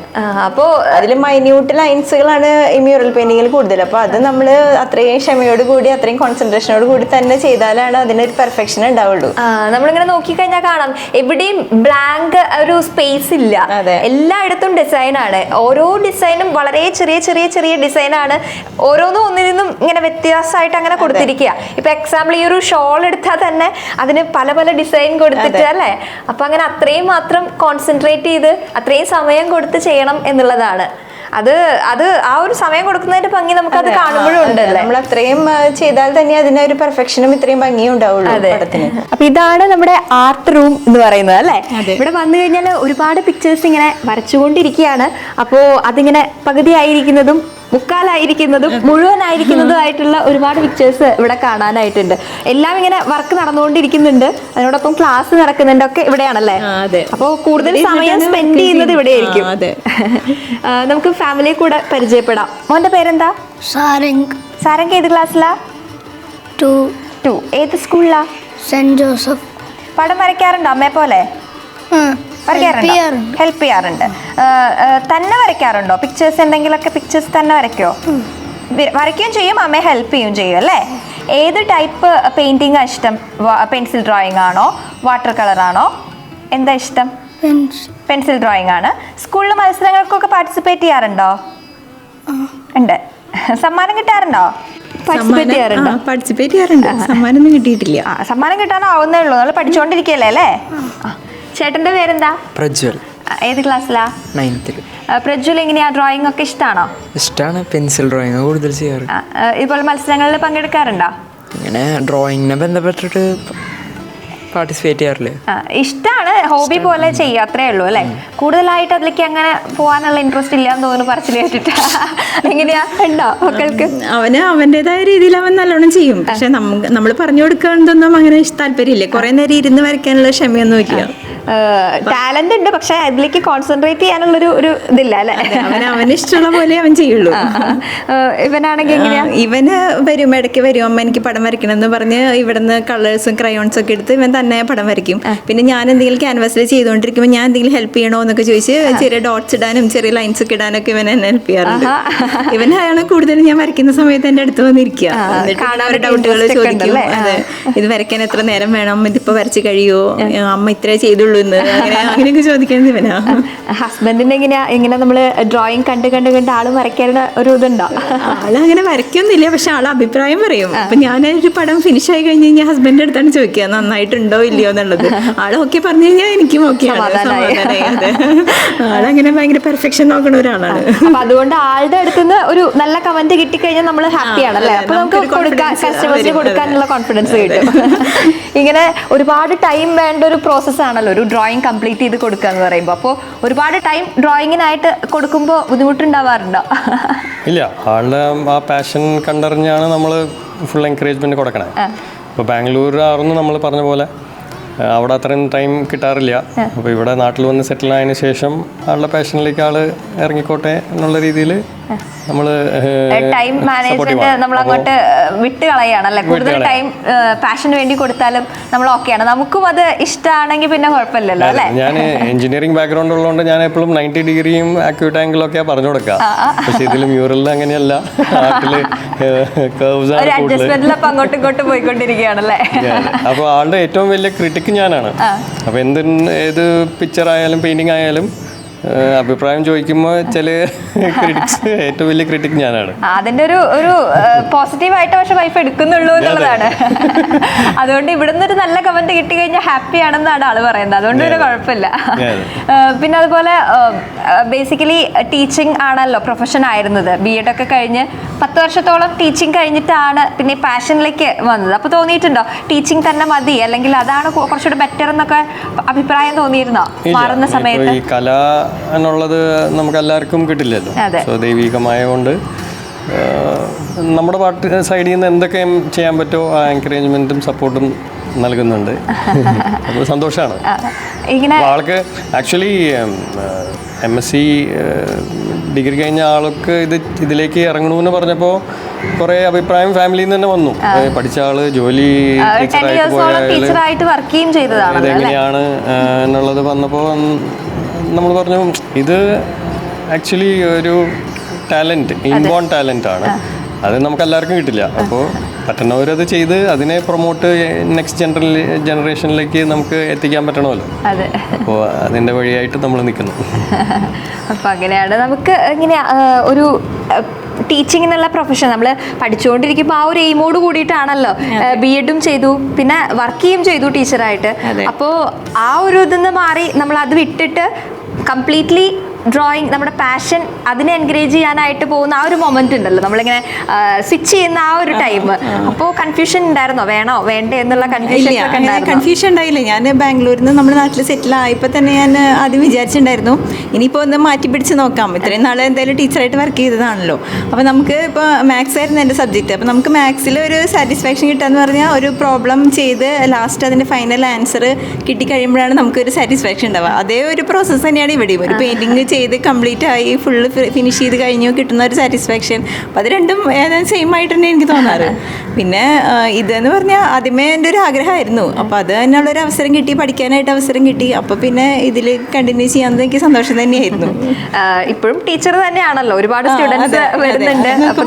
അപ്പോ അതിൽ മൈന്യൂട്ട് ലൈൻസുകളാണ് ഈ മ്യൂറൽ പെയിന്റിങ്ങിൽ കൂടുതൽ അപ്പൊ അത് നമ്മൾ അത്രയും ക്ഷമയോട് കൂടി അത്രയും കോൺസെൻട്രേഷനോട് കൂടി തന്നെ ചെയ്താലാണ് അതിനൊരു പെർഫെക്ഷൻ ഉണ്ടാവുള്ളൂ. നമ്മളിങ്ങനെ നോക്കിക്കഴിഞ്ഞാൽ കാണാം. എവിടെയും ബ്ലാങ്ക് ഒരു സ്പേസ് ഇല്ല. അതെ. എല്ലായിടത്തും ഡിസൈൻ ആണ്. ഓരോ ഡിസൈനും വളരെ ചെറിയ ചെറിയ ചെറിയ ഡിസൈനാണ് ആണ്. ഓരോന്നും ഒന്നിൽ നിന്നും ഇങ്ങനെ വ്യത്യാസമായിട്ട് അങ്ങനെ കൊടുത്തിരിക്കുക. ഇപ്പൊ എക്സാമ്പിൾ ഈ ഒരു ഷോൾ എടുത്താൽ തന്നെ അതിന് പല പല ഡിസൈൻ കൊടുത്തിട്ട് അല്ലേ? അപ്പൊ അങ്ങനെ അത്രയും മാത്രം കോൺസെൻട്രേറ്റ് ചെയ്ത് അത്രയും സമയം കൊടുത്ത് ചെയ്യണം എന്നുള്ളതാണ്. അത് അത് ആ ഒരു സമയം കൊടുക്കുന്നതിന്റെ ഭംഗി നമുക്ക് അത്. കാണുമ്പോഴും ഉണ്ടല്ലേ? നമ്മൾ അത്രയും ചെയ്താൽ തന്നെ അതിന് ഒരു പെർഫെക്ഷനും ഇത്രയും ഭംഗിയും ഉണ്ടാവുള്ളൂ അതെ. പടത്തിന്. അപ്പൊ ഇതാണ് നമ്മുടെ ആർട്ട് റൂം എന്ന് പറയുന്നത് അല്ലേ? ഇവിടെ വന്നു കഴിഞ്ഞാൽ ഒരുപാട് പിക്ചേഴ്സ് ഇങ്ങനെ വരച്ചുകൊണ്ടിരിക്കുകയാണ്. അപ്പോ അതിങ്ങനെ പകുതിയായിരിക്കുന്നതും മുക്കാലായിരിക്കുന്നതും മുഴുവനായിരിക്കുന്നതും ആയിട്ടുള്ള ഒരുപാട് പിക്ചേഴ്സ് ഇവിടെ കാണാനായിട്ടുണ്ട്. എല്ലാം ഇങ്ങനെ വർക്ക് നടന്നുകൊണ്ടിരിക്കുന്നുണ്ട്. അതിനോടൊപ്പം ക്ലാസ് നടക്കുന്നുണ്ട്. ഒക്കെ ഇവിടെയാണല്ലേ. അപ്പോൾ കൂടുതൽ സമയം സ്പെൻഡ് ചെയ്യുന്നത് ഇവിടെ ആയിരിക്കും അതെ. നമുക്ക് ഫാമിലിയെ കൂടെ പരിചയപ്പെടാം. മോന്റെ പേരെന്താ? സാരംഗ്. സാരംഗ് ഏത് ക്ലാസ്സിലാ ടു. ടു. ഏത് സ്കൂളിലാ സെന്റ് ജോസഫ്. പടം വരയ്ക്കാറുണ്ടോ അമ്മയെ പോലെ വരയ്ക്കാറുണ്ടോ. ഹെൽപ്പ് ചെയ്യാറുണ്ട്. തന്നെ വരയ്ക്കാറുണ്ടോ? പിക്ചേഴ്സ് എന്തെങ്കിലുമൊക്കെ പിക്ചേഴ്സ് തന്നെ വരയ്ക്കോ? വരയ്ക്കുകയും ചെയ്യും. അമ്മയെ ഹെൽപ്പ് ചെയ്യും ചെയ്യും അല്ലേ? ഏത് ടൈപ്പ് പെയിന്റിംഗ് ഇഷ്ടം? പെൻസിൽ ഡ്രോയിങ് ആണോ? വാട്ടർ കളർ ആണോ? എന്താ ഇഷ്ടം? പെൻസിൽ ഡ്രോയിങ് ആണ്. സ്കൂളിൽ മത്സരങ്ങൾക്കൊക്കെ പാർട്ടിസിപ്പേറ്റ് ചെയ്യാറുണ്ടോ? ഉണ്ട്. സമ്മാനം കിട്ടാറുണ്ടോ? പാർട്ടിസിപ്പേറ്റ് ചെയ്യാറുണ്ടോ. പാർട്ടിസിപ്പേറ്റ് ചെയ്യാറുണ്ട്. സമ്മാനമൊന്നും കിട്ടിയിട്ടില്ല. ആ സമ്മാനം കിട്ടാനാവുന്നേ ഉള്ളൂ. നമ്മൾ പഠിച്ചുകൊണ്ടിരിക്കുകയല്ലേ അല്ലേ. ചേട്ടന്റെ പേരെന്താ? പ്രജ്വൽ. ഏത് ക്ലാസ്സിലാ? നയൻത്തിൽ പ്രജ്വൽ എങ്ങനെയാ ഡ്രോയിങ് ഒക്കെ ഇഷ്ടമാണോ ഇഷ്ടമാണ് പെൻസിൽ ഡ്രോയിങ് കൂടുതൽ ചെയ്യാറ്. ഇതുപോലെ മത്സരങ്ങളിൽ പങ്കെടുക്കാറുണ്ടോ? ഇങ്ങനെ ഡ്രോയിങ്ങിനെ ബന്ധപ്പെട്ടിട്ട് പാർട്ടിസിപ്പേറ്റ് ചെയ്യാറില്ല? ഇഷ്ടമാണ് ഇഷ്ടാണ്. ഹോബി പോലെ ചെയ്യുക അത്രേ ഉള്ളൂ അല്ലേ? കൂടുതലായിട്ട് അതിലേക്ക് അങ്ങനെ പോകാനുള്ള ഇൻട്രസ്റ്റ് ഇല്ല എന്ന് തോന്നുന്നു പറച്ചിൽ കേട്ടിട്ട്. എങ്ങനെയാ? ഉണ്ടോ മക്കൾക്ക്? അവന് അവന്റെതായ രീതിയിൽ അവൻ നല്ലോണം ചെയ്യും. പക്ഷെ നമ്മൾ പറഞ്ഞു കൊടുക്കാനൊന്നും അങ്ങനെ താല്പര്യമില്ല. കുറെ നേരം ഇരുന്ന് വരയ്ക്കാനുള്ള ക്ഷമയൊന്നും ഇല്ല. ടാലന്റ് ഉണ്ട് പക്ഷെ അതിലേക്ക് കോൺസെൻട്രേറ്റ് ചെയ്യാനുള്ളൊരു ഒരു ഇതില്ല അല്ലെ? അവൻ ഇഷ്ടമുള്ള പോലെ അവൻ ചെയ്യുള്ളൂ. ഇവനാണെങ്കിൽ എങ്ങനെയാ? ഇവന് വരും ഇടയ്ക്ക് വരും അമ്മ എനിക്ക് പടം വരയ്ക്കണം എന്ന് പറഞ്ഞ് ഇവിടുന്ന് കളേഴ്സും ക്രയോൺസും ഒക്കെ എടുത്ത് ഇവൻ തന്നെ പടം വരയ്ക്കും. പിന്നെ ഞാൻ എന്തെങ്കിലും ക്യാൻവാസിൽ ചെയ്തുകൊണ്ടിരിക്കുമ്പോൾ ഞാൻ എന്തെങ്കിലും ഹെൽപ്പ് ചെയ്യണോ എന്നൊക്കെ ചോദിച്ച് ചെറിയ ഡോട്ട്സ് ഇടാനും ചെറിയ ലൈൻസ് ഒക്കെ ഇടാനൊക്കെ ഇവൻ എന്നെ ഹെൽപ്പ് ചെയ്യാറുണ്ട്. ഇവനാണ് കൂടുതലും ഞാൻ വരയ്ക്കുന്ന സമയത്ത് എന്റെ അടുത്ത് വന്നിരിക്കുക. ഡൗട്ടുകൾ ചോദിക്കും. ഇത് വരയ്ക്കാൻ എത്ര നേരം വേണം? ഇതിപ്പോ വരച്ച് കഴിയുമോ? അമ്മ ഇത്രേ ചെയ്തുള്ളൂ എന്ന് അങ്ങനെ അങ്ങനെയൊക്കെ ചോദിക്കുന്നത് ഇവനാ. ഹസ്ബൻഡിന്റെ എങ്ങനെയാ? ഇങ്ങനെ നമ്മൾ ഡ്രോയിങ് കണ്ട് കണ്ട് കണ്ട് ആളും വരയ്ക്കാനുള്ള ഒരു ഇതുണ്ടോ? ആളങ്ങനെ വരയ്ക്കൊന്നുമില്ല പക്ഷെ ആൾ അഭിപ്രായം പറയും. അപ്പൊ ഞാൻ ഒരു പടം ഫിനിഷ് ആയി കഴിഞ്ഞ് കഴിഞ്ഞാൽ ഹസ്ബൻഡ് അടുത്താണ് ചോദിക്കുക നന്നായിട്ടുണ്ടോ ഇല്ലയോ എന്നുള്ളത്? ആൾ ഓക്കെ പറഞ്ഞു കഴിഞ്ഞാൽ എനിക്കും ഓക്കെ. ആളങ്ങനെ ഭയങ്കര പെർഫെക്ഷൻ നോക്കുന്ന ഒരാളാണ്. അപ്പൊ അതുകൊണ്ട് ആളുടെ അടുത്തുനിന്ന് ഒരു നല്ല കമന്റ് കിട്ടിക്കഴിഞ്ഞാൽ നമ്മൾ ഹാപ്പി ആണല്ലേ? അപ്പൊ നമുക്ക് കൊടുക്കാൻ കസ്റ്റമേഴ്സിന് കൊടുക്കാനുള്ള കോൺഫിഡൻസ് കിട്ടും. ഇങ്ങനെ ഒരുപാട് ടൈം വേണ്ട ഒരു പ്രോസസ് ആണല്ലോ ഒരു ഡ്രോയിങ് കംപ്ലീറ്റ് ചെയ്ത് കൊടുക്കുക എന്ന് പറയുമ്പോൾ. അപ്പോൾ ഒരുപാട് ടൈം ഡ്രോയിങ്ങിനായിട്ട് കൊടുക്കുമ്പോൾ ബുദ്ധിമുട്ടുണ്ടാവാറുണ്ടോ? ഇല്ല ആളുടെ ആ പാഷൻ കണ്ടറിഞ്ഞാണ് നമ്മൾ ഫുൾ എൻകറേജ്മെന്റ് കൊടുക്കണേ. ഇപ്പോൾ ബാംഗ്ലൂർ ആയിരുന്നു നമ്മൾ പറഞ്ഞ പോലെ അവിടെ അത്രയും ടൈം കിട്ടാറില്ല. അപ്പോൾ ഇവിടെ നാട്ടിൽ വന്ന് സെറ്റിൽ ആയതിനു ശേഷം ആളുടെ പാഷനിലേക്ക് ആൾ ഇറങ്ങിക്കോട്ടെ എന്നുള്ള രീതിയിൽ നമ്മൾ ടൈം മാനേജ്മെന്റ് നമ്മൾ അങ്ങോട്ട് വിട്ട് കളയാണല്ലേ കൂടുതൽ ടൈം പാഷന് വേണ്ടി കൊടുത്താലും നമ്മൾ ഓക്കെയാണ്. നമുക്കും അത് ഇഷ്ടമാണെങ്കിൽ പിന്നെ കുഴപ്പമില്ലല്ലോ അല്ലേ? ഞാൻ എഞ്ചിനീയറിംഗ് ബാക്ക്ഗ്രൗണ്ട് ഉള്ളതുകൊണ്ട് ഞാൻ എപ്പോഴും നയന്റി ഡിഗ്രിയും ആക്യൂട്ട് ആംഗിളും ഒക്കെ പറഞ്ഞു കൊടുക്കുക പക്ഷെ ഇതിൽ മ്യൂറലിൽ അങ്ങനെയല്ല. ആർട്ടിൽ അങ്ങോട്ടും ഇങ്ങോട്ടും പോയിക്കൊണ്ടിരിക്കുകയാണല്ലേ അപ്പോൾ ആളുടെ ഏറ്റവും വലിയ ക്രിട്ടിക് ഞാനാണ്. അപ്പോൾ എന്ത് ഏത് പിക്ചർ ആയാലും പെയിന്റിംഗ് ആയാലും അഭിപ്രായം ചോദിക്കുമ്പോൾ ചില ക്രിറ്റിക്സ് ഏറ്റവും വലിയ ക്രിട്ടിക് ഞാനാണ്. അതിന്റെ ഒരു ഒരു പോസിറ്റീവ് ആയിട്ട് പക്ഷെ വൈഫ് എടുക്കുന്നുള്ളൂ എന്നുള്ളതാണ്. അതുകൊണ്ട് ഇവിടുന്ന് ഒരു നല്ല കമന്റ് കിട്ടി കഴിഞ്ഞാൽ ഹാപ്പി ആണെന്നാണ് ആൾ പറയുന്നത്. അതുകൊണ്ട് ഒരു കുഴപ്പമില്ല. പിന്നെ അതുപോലെ ബേസിക്കലി ടീച്ചിങ് ആണല്ലോ പ്രൊഫഷൻ ആയിരുന്നത്. ബി എഡ് ഒക്കെ കഴിഞ്ഞ് പത്ത് വർഷത്തോളം ടീച്ചിങ് കഴിഞ്ഞിട്ടാണ് പിന്നെ പാഷനിലേക്ക് വന്നത്. അപ്പോൾ തോന്നിയിട്ടുണ്ടോ? ടീച്ചിങ് തന്നെ മതി അല്ലെങ്കിൽ അതാണ് കുറച്ചുകൂടി ബെറ്റർ എന്നൊക്കെ അഭിപ്രായം തോന്നിയിരുന്നോ? മാറുന്ന സമയത്ത്? കല എന്നുള്ളത് നമുക്ക് എല്ലാവർക്കും കിട്ടില്ലല്ലോ. അതെ. സോ ദൈവികമായ കൊണ്ട് നമ്മുടെ പാർട്ടി സൈഡിൽ നിന്ന് എന്തൊക്കെ ചെയ്യാൻ പറ്റുമോ ആ എൻകറേജ്മെന്റും സപ്പോർട്ടും നൽകുന്നുണ്ട്. അപ്പോൾ സന്തോഷമാണ് ഇങ്ങനെ ആൾക്ക് actually M S C degree കഴിഞ്ഞ ആൾക്ക് ഇത് ഇതിലേക്ക് ഇറങ്ങണമെന്ന് പറഞ്ഞപ്പോൾ കുറേ അഭിപ്രായം ഫാമിലിയിൽ നിന്ന് തന്നെ വന്നു. പഠിച്ച ആൾ ജോലി ടീച്ചറായിട്ട് പോയാൽ ഇതെങ്ങനെയാണ് എന്നുള്ളത് വന്നപ്പോൾ നമ്മൾ പറഞ്ഞു ഇത് ആക്ച്വലി ഒരു ടാലന്റ് ഇൻബോൺ ടാലന്റ് ആണ്. അത് നമുക്ക് എല്ലാവർക്കും കിട്ടില്ല. അപ്പോൾ പറ്റുന്നവരത് ചെയ്ത് അതിനെ പ്രൊമോട്ട് നെക്സ്റ്റ് ജനറൽ ജനറേഷനിലേക്ക് നമുക്ക് എത്തിക്കാൻ പറ്റണമല്ലോ. അതെ. അപ്പോൾ അതിന്റെ വഴിയായിട്ട് നമ്മൾ നിൽക്കുന്നു അപ്പം അങ്ങനെയാണ് നമുക്ക് ഇങ്ങനെ ഒരു ടീച്ചിങ് എന്നുള്ള പ്രൊഫഷൻ നമ്മൾ പഠിച്ചുകൊണ്ടിരിക്കുമ്പോൾ ആ ഒരു എയിമോട് കൂടിയിട്ടാണല്ലോ ബി എഡും ചെയ്തു പിന്നെ വർക്ക് ചെയ്യും ചെയ്തു ടീച്ചറായിട്ട് അപ്പോൾ ആ ഒരു ഇതിന്ന് മാറി നമ്മൾ അത് വിട്ടിട്ട് completely ഡ്രോയിങ് നമ്മുടെ പാഷൻ അതിനെ എൻകറേജ് ചെയ്യാനായിട്ട് പോകുന്ന ആ ഒരു മൊമെന്റ് ഉണ്ടല്ലോ. നമ്മളിങ്ങനെ സ്വിച്ച് ചെയ്യുന്ന ആ ഒരു ടൈം അപ്പോ കൺഫ്യൂഷൻ ഉണ്ടായിരുന്നോ? വേണോ? വേണ്ടേ എന്നുള്ള കൺഫ്യൂഷൻ കൺഫ്യൂഷൻ ഉണ്ടായില്ല. ഞാൻ ബാംഗ്ലൂരിൽ നിന്ന് നമ്മുടെ നാട്ടിൽ സെറ്റിൽ ആയപ്പോൾ തന്നെ ഞാൻ ആദ്യം വിചാരിച്ചിട്ടുണ്ടായിരുന്നു. ഇനിയിപ്പോൾ ഒന്ന് മാറ്റി പിടിച്ച് നോക്കാം. ഇത്രയും നാൾ എന്തായാലും ടീച്ചറായിട്ട് വർക്ക് ചെയ്തതാണല്ലോ. അപ്പോൾ നമുക്ക് ഇപ്പോൾ മാത്സ് ആയിരുന്നു എന്റെ സബ്ജക്റ്റ് അപ്പോൾ നമുക്ക് മാത്സിൽ ഒരു സാറ്റിസ്ഫാക്ഷൻ കിട്ടുകയെന്ന് പറഞ്ഞാൽ ഒരു പ്രോബ്ലം ചെയ്ത് ലാസ്റ്റ് അതിന്റെ ഫൈനൽ ആൻസർ കിട്ടിക്കഴിയുമ്പോഴാണ് നമുക്കൊരു സാറ്റിസ്ഫാക്ഷൻ ഉണ്ടാവുക. അതേ ഒരു പ്രോസസ്സ് തന്നെയാണ് ഇവിടെ ഒരു പെയിന്റിങ് ചെയ്ത് കംപ്ലീറ്റ് ആയി ഫുള്ള് ഫിനിഷ് ചെയ്ത് കഴിഞ്ഞു കിട്ടുന്ന ഒരു സാറ്റിസ്ഫാക്ഷൻ അപ്പം അത് രണ്ടും സെയിം ആയിട്ട് തന്നെ എനിക്ക് തോന്നാറ്. പിന്നെ ഇതെന്ന് പറഞ്ഞാൽ ആദ്യമേ എന്റെ ഒരു ആഗ്രഹമായിരുന്നു. അപ്പോൾ അത് തന്നെയുള്ള ഒരു അവസരം കിട്ടി പഠിക്കാനായിട്ട് അവസരം കിട്ടി. അപ്പോൾ പിന്നെ ഇതിൽ കണ്ടിന്യൂ ചെയ്യാൻ എനിക്ക് സന്തോഷം തന്നെയായിരുന്നു. ഇപ്പോഴും ടീച്ചർ തന്നെയാണല്ലോ. ഒരുപാട് സ്റ്റുഡൻസ്. വരുന്നുണ്ട്. അപ്പോൾ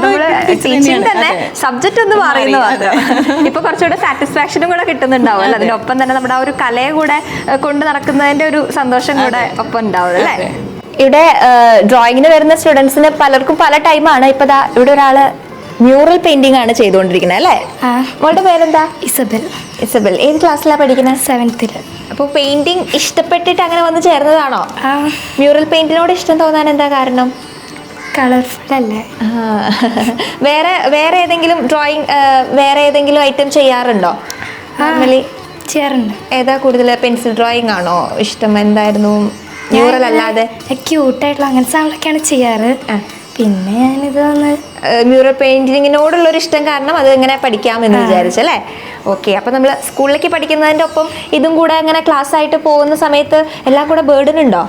ടീച്ചിങ് തന്നെ. സബ്ജക്റ്റ് ഒന്ന് മാറിയെന്ന് ഇപ്പൊ കുറച്ചുകൂടെ സാറ്റിസ്ഫാക്ഷനും കൂടെ കിട്ടുന്നുണ്ടാവും അല്ലേ? അതിനൊപ്പം തന്നെ നമ്മുടെ ആ ഒരു കലയെ കൂടെ കൊണ്ട് നടക്കുന്നതിന്റെ ഒരു സന്തോഷം കൂടെ ഒപ്പം ഉണ്ടാവും അല്ലേ? ഇവിടെ ഡ്രോയിങ്ങിന് വരുന്ന സ്റ്റുഡൻസിന് പലർക്കും പല ടൈമാണ് ഇപ്പൊ ഇവിടെ ഒരാൾ മ്യൂറൽ പെയിന്റിംഗ് ആണ് ചെയ്തുകൊണ്ടിരിക്കുന്നത് അല്ലേ? അവളുടെ മോളുടെ പേരെന്താ? ഇസബൽ. ഇസബൽ. ഏത് ക്ലാസ്സിലാണ് പഠിക്കുന്നത് സെവൻത്തിൽ അപ്പോൾ പെയിന്റിംഗ് ഇഷ്ടപ്പെട്ടിട്ട് അങ്ങനെ വന്ന് ചേർന്നതാണോ? മ്യൂറൽ പെയിന്റിനോട് ഇഷ്ടം തോന്നാൻ എന്താ കാരണം? കളർഫുൾ അല്ലേ? വേറെ വേറെ ഏതെങ്കിലും ഡ്രോയിങ് വേറെ ഏതെങ്കിലും ഐറ്റം ചെയ്യാറുണ്ടോ? നോർമലി ചെയ്യാറുണ്ട്. ഏതാ കൂടുതൽ പെൻസിൽ ഡ്രോയിങ് ആണോ ഇഷ്ടം? എന്തായിരുന്നു? മ്യൂറൽ അല്ലാതെ. ക്യൂട്ടായിട്ടുള്ള അങ്ങനത്തെ സാധനങ്ങളൊക്കെയാണ് ചെയ്യാറ്. പിന്നെ ഞാനിത് വന്ന് മ്യൂറൽ പെയിന്റിങ്ങിനോടുള്ള ഒരു ഇഷ്ടം കാരണം അത് ഇങ്ങനെ പഠിക്കാമെന്ന് വിചാരിച്ചല്ലേ? ഓക്കെ അപ്പം നമ്മൾ സ്കൂളിലേക്ക് പഠിക്കുന്നതിന്റെ ഒപ്പം ഇതും കൂടെ അങ്ങനെ ക്ലാസ് ആയിട്ട് പോകുന്ന സമയത്ത് എല്ലാം കൂടെ ബേർഡൻ ഉണ്ടോ?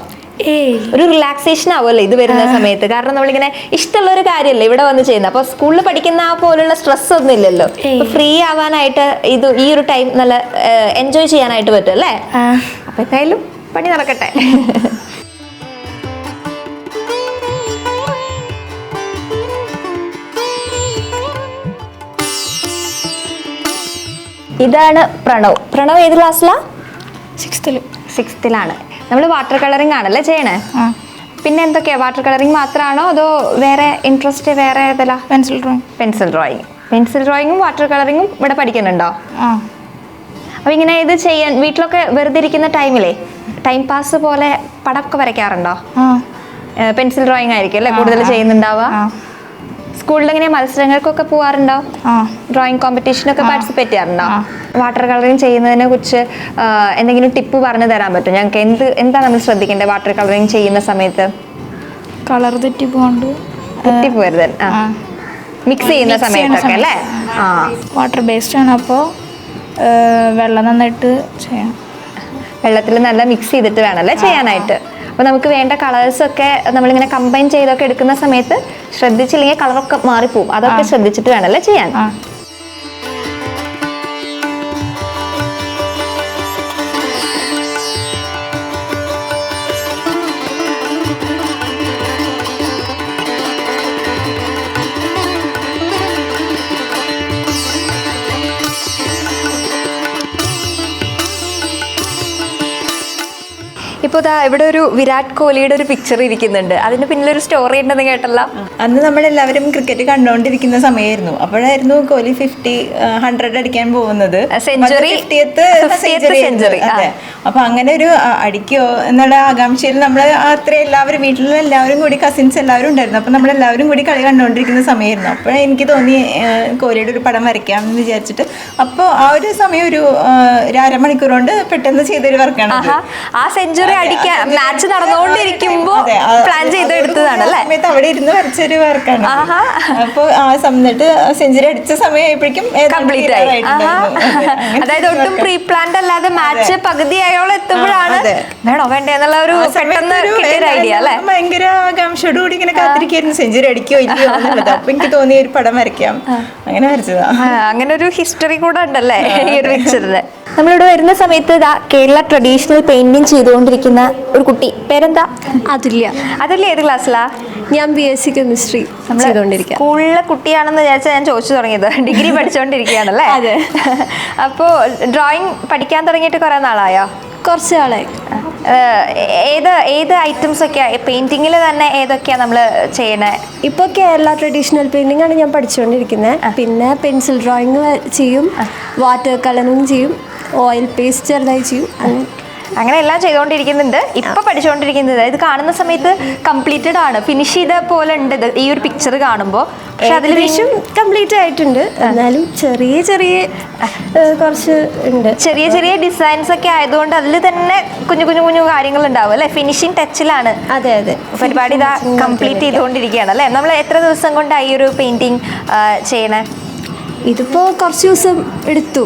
ഏ ഒരു റിലാക്സേഷൻ ആവുമല്ലോ ഇത് വരുന്ന സമയത്ത്. കാരണം നമ്മളിങ്ങനെ ഇഷ്ടമുള്ള ഒരു കാര്യമല്ലേ ഇവിടെ വന്ന് ചെയ്യുന്നത്? അപ്പൊ സ്കൂളിൽ പഠിക്കുന്ന ആ പോലുള്ള സ്ട്രെസ് ഒന്നും ഇല്ലല്ലോ. ഫ്രീ ആവാനായിട്ട് ഇത് ഈ ഒരു ടൈം നല്ല എൻജോയ് ചെയ്യാനായിട്ട് പറ്റും അല്ലേ? അപ്പോൾ അപ്പൊ എന്തായാലും പണി നടക്കട്ടെ. ഇതാണ് പ്രണവ്. പ്രണവ് ഏത് ക്ലാസ്സിലാ സിക്സ്ത്തിൽ സിക്സ്ത്തിലാണ് നമ്മൾ വാട്ടർ കളറിംഗ് ആണല്ലേ ചെയ്യണേ? പിന്നെ എന്തൊക്കെയാ? വാട്ടർ കളറിംഗ് മാത്രമാണോ അതോ വേറെ ഇൻട്രസ്റ്റ് വേറെ ഏതല്ല pencil drawing pencil drawing pencil ഡ്രോയിങ്ങും water കളറിങ്ങും ഇവിടെ പഠിക്കുന്നുണ്ടോ? അപ്പൊ ഇങ്ങനെ ഇത് ചെയ്യാൻ വീട്ടിലൊക്കെ വെറുതെ ഇരിക്കുന്ന ടൈമിലേ ടൈം പാസ് പോലെ പടമൊക്കെ വരയ്ക്കാറുണ്ടോ? പെൻസിൽ ഡ്രോയിങ് ആയിരിക്കും അല്ലേ? കൂടുതൽ ചെയ്യുന്നുണ്ടാവുക. സ്കൂളിൽ എങ്ങനെ മത്സരങ്ങൾക്കൊക്കെ പോവാറുണ്ടോ? ഡ്രോയിങ് കോമ്പറ്റീഷനൊക്കെ പാർട്ടിസിപ്പേറ്റ് ചെയ്യാറുണ്ടോ? വാട്ടർ കളറിങ് ചെയ്യുന്നതിനെ കുറിച്ച് എന്തെങ്കിലും ടിപ്പ് പറഞ്ഞു തരാൻ പറ്റും ഞങ്ങൾക്ക് എന്ത് എന്താണ് നമ്മൾ ശ്രദ്ധിക്കേണ്ടത് വാട്ടർ കളറിങ് ചെയ്യുന്ന സമയത്ത്? കളർ തെറ്റി പോകണ്ട്. തെറ്റി പോരുത്. മിക്സ് ചെയ്യുന്ന സമയത്തൊക്കെ അല്ലേ? വാട്ടർ ബേസ്ഡ് ആണ് അപ്പോൾ വെള്ളം നന്നായിട്ട് ചെയ്യാം. വെള്ളത്തിൽ നല്ല മിക്സ് ചെയ്തിട്ട് വേണമല്ലേ ചെയ്യാനായിട്ട്. അപ്പോൾ നമുക്ക് വേണ്ട കളേഴ്സൊക്കെ നമ്മളിങ്ങനെ കമ്പൈൻ ചെയ്തൊക്കെ എടുക്കുന്ന സമയത്ത് ശ്രദ്ധിച്ചില്ലെങ്കിൽ കളറൊക്കെ മാറിപ്പോവും. അതൊക്കെ ശ്രദ്ധിച്ചിട്ട് വേണമല്ലേ ചെയ്യാൻ? ഇപ്പോൾ ദാ ഇവിടെ ഒരു വിരാട് കോഹ്ലിയുടെ ഒരു പിക്ചർ ഇരിക്കുന്നുണ്ട്. അതിന് പിന്നിലൊരു സ്റ്റോറി ഉണ്ടെന്ന് കേട്ടല്ല. അന്ന് നമ്മളെല്ലാവരും ക്രിക്കറ്റ് കണ്ടുകൊണ്ടിരിക്കുന്ന സമയമായിരുന്നു അപ്പോഴായിരുന്നു കോഹ്ലി ഫിഫ്റ്റി ഹൺഡ്രഡ് അടിക്കാൻ പോകുന്നത്. Century, 50th 50th century century, ആ. അതെ. അപ്പൊ അങ്ങനെ ഒരു അടിക്കോ എന്നുള്ള ആകാംക്ഷയിൽ നമ്മൾ അത്ര എല്ലാവരും വീട്ടിലുള്ള എല്ലാവരും കൂടി കസിൻസ് എല്ലാവരും ഉണ്ടായിരുന്നു. അപ്പൊ നമ്മളെല്ലാവരും കൂടി കളി കണ്ടുകൊണ്ടിരിക്കുന്ന സമയമായിരുന്നു അപ്പോഴേ എനിക്ക് തോന്നി കോഹ്ലിയുടെ ഒരു പടം വരയ്ക്കാം എന്ന് വിചാരിച്ചിട്ട്. അപ്പോൾ ആ ഒരു സമയം ഒരു ഒരു അരമണിക്കൂർ കൊണ്ട് പെട്ടെന്ന് ചെയ്തൊരു വർക്കാണ് ആ സെഞ്ചുറി അടിക്കാൻ മാച്ച് നടന്നുകൊണ്ടിരിക്കുമ്പോ പ്ലാൻ ചെയ്ത് അതോടുകൂടി എടുത്തതാണ് ആ അല്ലേ? സമയത്ത് അവിടെ ഇരുന്ന് വരച്ചൊരു വർക്കാണ്. അപ്പൊ ആ സമയത്ത് സെഞ്ചുറി അടിച്ച സമയമായപ്പോഴേക്കും കംപ്ലീറ്റ് ആയി. അതായത് ഒട്ടും പ്രീ പ്ലാൻഡ് അല്ലാതെ മാച്ച് പകുതിയായോളം എത്തുമ്പോഴാണ് വേണോ വേണ്ട എന്നുള്ള ഒരു പെട്ടെന്ന് ഐഡിയ അല്ലേ? ഭയങ്കര ആകാംക്ഷയോട് കൂടി ഇങ്ങനെ കാത്തിരിക്കായിരുന്നു സെഞ്ചുറി അടിക്കോ ഇല്ലയോ എന്നുള്ളത്. അപ്പൊ എനിക്ക് തോന്നിയ ഒരു പടം വരയ്ക്കാം. അങ്ങനെ വരച്ചതാ. അങ്ങനെ ഒരു ഹിസ്റ്ററി കൂടെ ഉണ്ടല്ലേ? ഈ ഒരു പിക്ചറിന് നമ്മളിവിടെ വരുന്ന സമയത്ത് ഇതാ കേരള ട്രഡീഷണൽ പെയിന്റിങ് ചെയ്തുകൊണ്ടിരിക്കുന്ന ഒരു കുട്ടി. പേരെന്താ? അതില്ല അതല്ലേ ഏത് ക്ലാസ്സിലാ ഞാൻ ബി എസ് സി കെമിസ്ട്രി ചെയ്തുകൊണ്ടിരിക്കുക സ്കൂളിലെ കുട്ടിയാണെന്ന് വിചാരിച്ചാൽ ഞാൻ ചോദിച്ചു തുടങ്ങിയത്. ഡിഗ്രി പഠിച്ചുകൊണ്ടിരിക്കുകയാണല്ലേ അതെ. അപ്പോൾ ഡ്രോയിങ് പഠിക്കാൻ തുടങ്ങിയിട്ട് കുറേ നാളായോ? കുറച്ച് നാളായി ഏത് ഏത് ഐറ്റംസ് ഒക്കെയാ? പെയിന്റിങ്ങിൽ തന്നെ ഏതൊക്കെയാ നമ്മൾ ചെയ്യണേ? ഇപ്പോൾ കേരള ട്രഡീഷണൽ പെയിന്റിംഗ് ആണ് ഞാൻ പഠിച്ചുകൊണ്ടിരിക്കുന്നത് പിന്നെ പെൻസിൽ ഡ്രോയിങ് ചെയ്യും. വാട്ടർ കളറിങ് ചെയ്യും. ഓയിൽ പേസ്റ്റ് ചെറുതായി ചെയ്യും. അങ്ങനെ അങ്ങനെ എല്ലാം ചെയ്തുകൊണ്ടിരിക്കുന്നുണ്ട് ഇപ്പൊ പഠിച്ചുകൊണ്ടിരിക്കുന്നത് ഇത് കാണുന്ന സമയത്ത് കംപ്ലീറ്റഡ് ആണ്. ഫിനിഷ് ചെയ്ത പോലെ ഉണ്ട് ഇത്. ഈ ഒരു പിക്ചർ കാണുമ്പോൾ പക്ഷെ അതിൽ വിഷം കംപ്ലീറ്റ് ആയിട്ടുണ്ട്. എന്നാലും ചെറിയ ചെറിയ കുറച്ച് ഉണ്ട്. ചെറിയ ചെറിയ ഡിസൈൻസ് ഒക്കെ ആയതുകൊണ്ട് അതിൽ തന്നെ കുഞ്ഞു കുഞ്ഞു കുഞ്ഞു കാര്യങ്ങൾ ഉണ്ടാവും അല്ലെ ഫിനിഷിംഗ് ടച്ചിലാണ് അതെ അതെ. പരിപാടി ഇതാ കംപ്ലീറ്റ് ചെയ്തുകൊണ്ടിരിക്കുകയാണ് അല്ലേ? നമ്മൾ എത്ര ദിവസം കൊണ്ടാണ് ഈ ഒരു പെയിന്റിങ് ചെയ്യണേ? ഇതിപ്പോൾ കുറച്ച് ദിവസം എടുത്തു.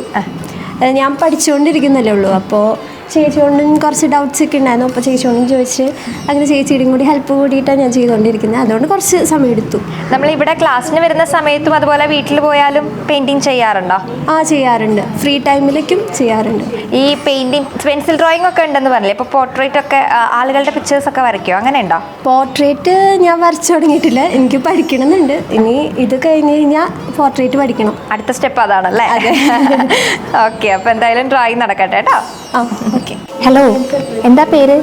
ഞാൻ പഠിച്ചുകൊണ്ടിരിക്കുന്നല്ലേ ഉള്ളൂ. അപ്പോൾ ചേച്ചിയോണ്ടും കുറച്ച് ഡൗട്ട്സ് ഒക്കെ ഉണ്ടായിരുന്നു. അപ്പോൾ ചേച്ചിയോണ്ടും ചോദിച്ച് അങ്ങനെ ചേച്ചിയുടെയും കൂടി ഹെൽപ്പ് കൂടിയിട്ടാണ് ഞാൻ ചെയ്തുകൊണ്ടിരിക്കുന്നത് അതുകൊണ്ട് കുറച്ച് സമയം എടുത്തു. നമ്മൾ ഇവിടെ ക്ലാസ്സിന് വരുന്ന സമയത്തും അതുപോലെ വീട്ടിൽ പോയാലും പെയിന്റിങ് ചെയ്യാറുണ്ടോ? ആ ചെയ്യാറുണ്ട്. ഫ്രീ ടൈമിലേക്കും ചെയ്യാറുണ്ട്. ഈ പെയിന്റിങ് പെൻസിൽ ഡ്രോയിങ് ഒക്കെ ഉണ്ടെന്ന് പറഞ്ഞില്ലേ? ഇപ്പോൾ പോർട്രേറ്റ് ഒക്കെ ആളുകളുടെ പിക്ചേഴ്സ് ഒക്കെ വരയ്ക്കുമോ അങ്ങനെ ഉണ്ടോ? പോർട്രേറ്റ് ഞാൻ വരച്ചു തുടങ്ങിയിട്ടില്ല. എനിക്ക് പഠിക്കണമെന്നുണ്ട്. ഇനി ഇത് കഴിഞ്ഞ് കഴിഞ്ഞാൽ പോർട്രേറ്റ് പഠിക്കണം. അടുത്ത സ്റ്റെപ്പ് അതാണല്ലേ? ഓക്കെ അപ്പോൾ എന്തായാലും ഡ്രോയിങ് നടക്കട്ടെ കേട്ടോ. ആ ഓക്കെ ഹലോ എന്താ പേര്?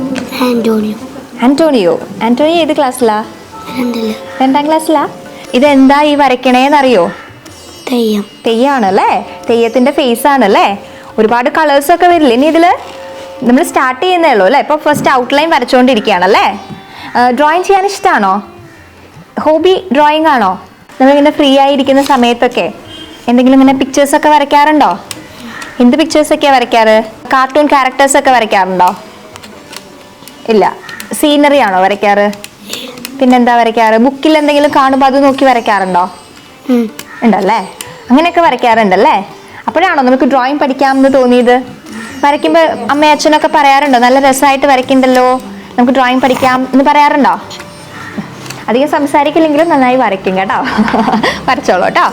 ആന്റോണിയോ. ആന്റോണിയോ. ആന്റോണിയോ ഏത് ക്ലാസ്സിലാ? രണ്ടാം ക്ലാസ്സിലാ? ഇതെന്താ ഈ വരയ്ക്കണേന്നറിയോ? തെയ്യം. തെയ്യാണല്ലേ? തെയ്യത്തിന്റെ ഫേസ് ആണല്ലേ ഒരുപാട് കളേഴ്സ് ഒക്കെ വരില്ല ഇനി ഇതിൽ? നമ്മൾ സ്റ്റാർട്ട് ചെയ്യുന്നേ ഉള്ളൂ അല്ലേ? ഇപ്പോൾ ഫസ്റ്റ് ഔട്ട്ലൈൻ വരച്ചുകൊണ്ടിരിക്കുകയാണല്ലേ ഡ്രോയിങ് ചെയ്യാൻ ഇഷ്ടമാണോ ഹോബി ഡ്രോയിങ് ആണോ? നമ്മളിങ്ങനെ ഫ്രീ ആയിരിക്കുന്ന സമയത്തൊക്കെ എന്തെങ്കിലും ഇങ്ങനെ പിക്ചേഴ്സ് ഒക്കെ വരയ്ക്കാറുണ്ടോ? എന്ത് പിക്ചേഴ്സ് ഒക്കെയാ വരയ്ക്കാറ്? കാർട്ടൂൺ ക്യാരക്ടേഴ്സ് ഒക്കെ വരയ്ക്കാറുണ്ടോ? ഇല്ല. സീനറി ആണോ വരയ്ക്കാറ്? പിന്നെന്താ വരയ്ക്കാറ്? ബുക്കിൽ എന്തെങ്കിലും കാണുമ്പോൾ അത് നോക്കി വരയ്ക്കാറുണ്ടോ? ഉണ്ടല്ലേ? അങ്ങനെയൊക്കെ വരയ്ക്കാറുണ്ടല്ലേ? അപ്പോഴാണോ നമുക്ക് ഡ്രോയിങ് പഠിക്കാമെന്ന് തോന്നിയത്? വരയ്ക്കുമ്പോൾ അമ്മയും അച്ഛനൊക്കെ പറയാറുണ്ടോ? നല്ല രസമായിട്ട് വരയ്ക്കണ്ടല്ലോ. നമുക്ക് ഡ്രോയിങ് പഠിക്കാം എന്ന് പറയാറുണ്ടോ? അധികം സംസാരിക്കില്ലെങ്കിലും നന്നായി വരയ്ക്കും കേട്ടോ. വരച്ചോളൂ കേട്ടോ.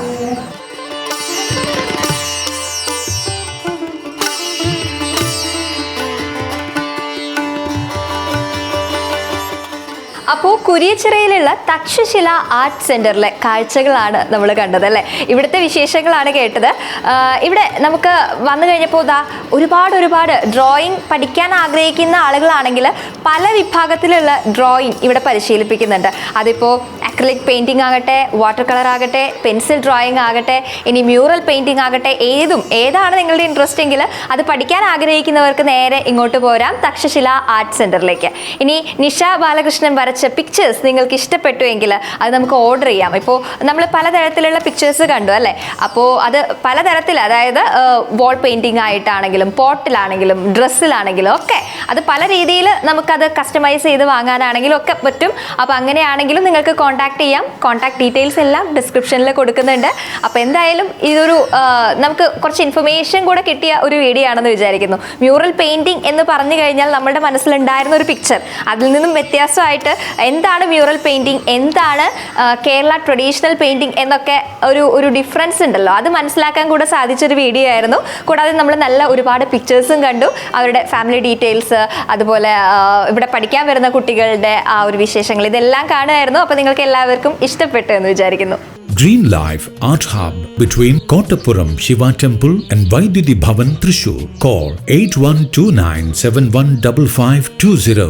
അപ്പോൾ കുരിയച്ചിറയിലുള്ള തക്ഷശില ആർട്ട് സെന്ററിലെ കാഴ്ചകളാണ് നമ്മൾ കണ്ടത് അല്ലേ? ഇവിടുത്തെ വിശേഷങ്ങളാണ് കേട്ടത്. ഇവിടെ നമുക്ക് വന്നു കഴിഞ്ഞപ്പോൾ ഇതാ ഒരുപാട് ഒരുപാട് ഡ്രോയിങ് പഠിക്കാൻ ആഗ്രഹിക്കുന്ന ആളുകളാണെങ്കിൽ പല വിഭാഗത്തിലുള്ള ഡ്രോയിങ് ഇവിടെ പരിശീലിപ്പിക്കുന്നുണ്ട്. അതിപ്പോൾ അക്രിലിക് പെയിന്റിംഗ് ആകട്ടെ വാട്ടർ കളർ ആകട്ടെ പെൻസിൽ ഡ്രോയിങ് ആകട്ടെ ഇനി മ്യൂറൽ പെയിന്റിംഗ് ആകട്ടെ ഏതും ഏതാണ് നിങ്ങളുടെ ഇൻട്രസ്റ്റ് എങ്കിൽ അത് പഠിക്കാൻ ആഗ്രഹിക്കുന്നവർക്ക് നേരെ ഇങ്ങോട്ട് പോരാം. തക്ഷശില ആർട്ട് സെന്ററിലേക്ക് ഇനി നിഷ ബാലകൃഷ്ണൻ വരച്ച പിക്ചേഴ്സ് നിങ്ങൾക്ക് ഇഷ്ടപ്പെട്ടു എങ്കിൽ അത് നമുക്ക് ഓർഡർ ചെയ്യാം. ഇപ്പോൾ നമ്മൾ പലതരത്തിലുള്ള പിക്ചേഴ്സ് കണ്ടു അല്ലേ? അപ്പോൾ അത് പലതരത്തിൽ അതായത് വാൾ പെയിന്റിംഗ് ആയിട്ടാണെങ്കിലും പോട്ടിലാണെങ്കിലും ഡ്രസ്സിലാണെങ്കിലും ഒക്കെ അത് പല രീതിയിൽ നമുക്കത് കസ്റ്റമൈസ് ചെയ്ത് വാങ്ങാനാണെങ്കിലും ഒക്കെ പറ്റും. അപ്പോൾ അങ്ങനെയാണെങ്കിലും നിങ്ങൾക്ക് കോൺടാക്ട് കോൺടാക്ട് ചെയ്യാം. കോൺടാക്ട് ഡീറ്റെയിൽസ് എല്ലാം ഡിസ്ക്രിപ്ഷനിൽ കൊടുക്കുന്നുണ്ട്. അപ്പോൾ എന്തായാലും ഇതൊരു നമുക്ക് കുറച്ച് ഇൻഫർമേഷൻ കൂടെ കിട്ടിയ ഒരു വീഡിയോ ആണെന്ന് വിചാരിക്കുന്നു. മ്യൂറൽ പെയിന്റിംഗ് എന്ന് പറഞ്ഞു കഴിഞ്ഞാൽ നമ്മുടെ മനസ്സിലുണ്ടായിരുന്ന ഒരു പിക്ചർ അതിൽ നിന്നും വ്യത്യാസമായിട്ട് എന്താണ് മ്യൂറൽ പെയിന്റിംഗ് എന്താണ് കേരള ട്രഡീഷണൽ പെയിന്റിംഗ് എന്നൊക്കെ ഒരു ഒരു ഡിഫറൻസ് ഉണ്ടല്ലോ. അത് മനസ്സിലാക്കാൻ കൂടെ സാധിച്ചൊരു വീഡിയോ ആയിരുന്നു. കൂടാതെ നമ്മൾ നല്ല ഒരുപാട് പിക്ചേഴ്സും കണ്ടു. അവരുടെ ഫാമിലി ഡീറ്റെയിൽസ് അതുപോലെ ഇവിടെ പഠിക്കാൻ വരുന്ന കുട്ടികളുടെ ആ ഒരു വിശേഷങ്ങൾ ഇതെല്ലാം കാണുമായിരുന്നു. അപ്പോൾ നിങ്ങൾക്ക് എല്ലാവർക്കും എല്ലാവർക്കും ഇഷ്ടപ്പെട്ടു എന്ന് വിചാരിക്കുന്നു. Green life art hub between Kottappuram Shiva temple and Vaidyuthi Bhavan Thrissur call eight one two nine seven one double five two zero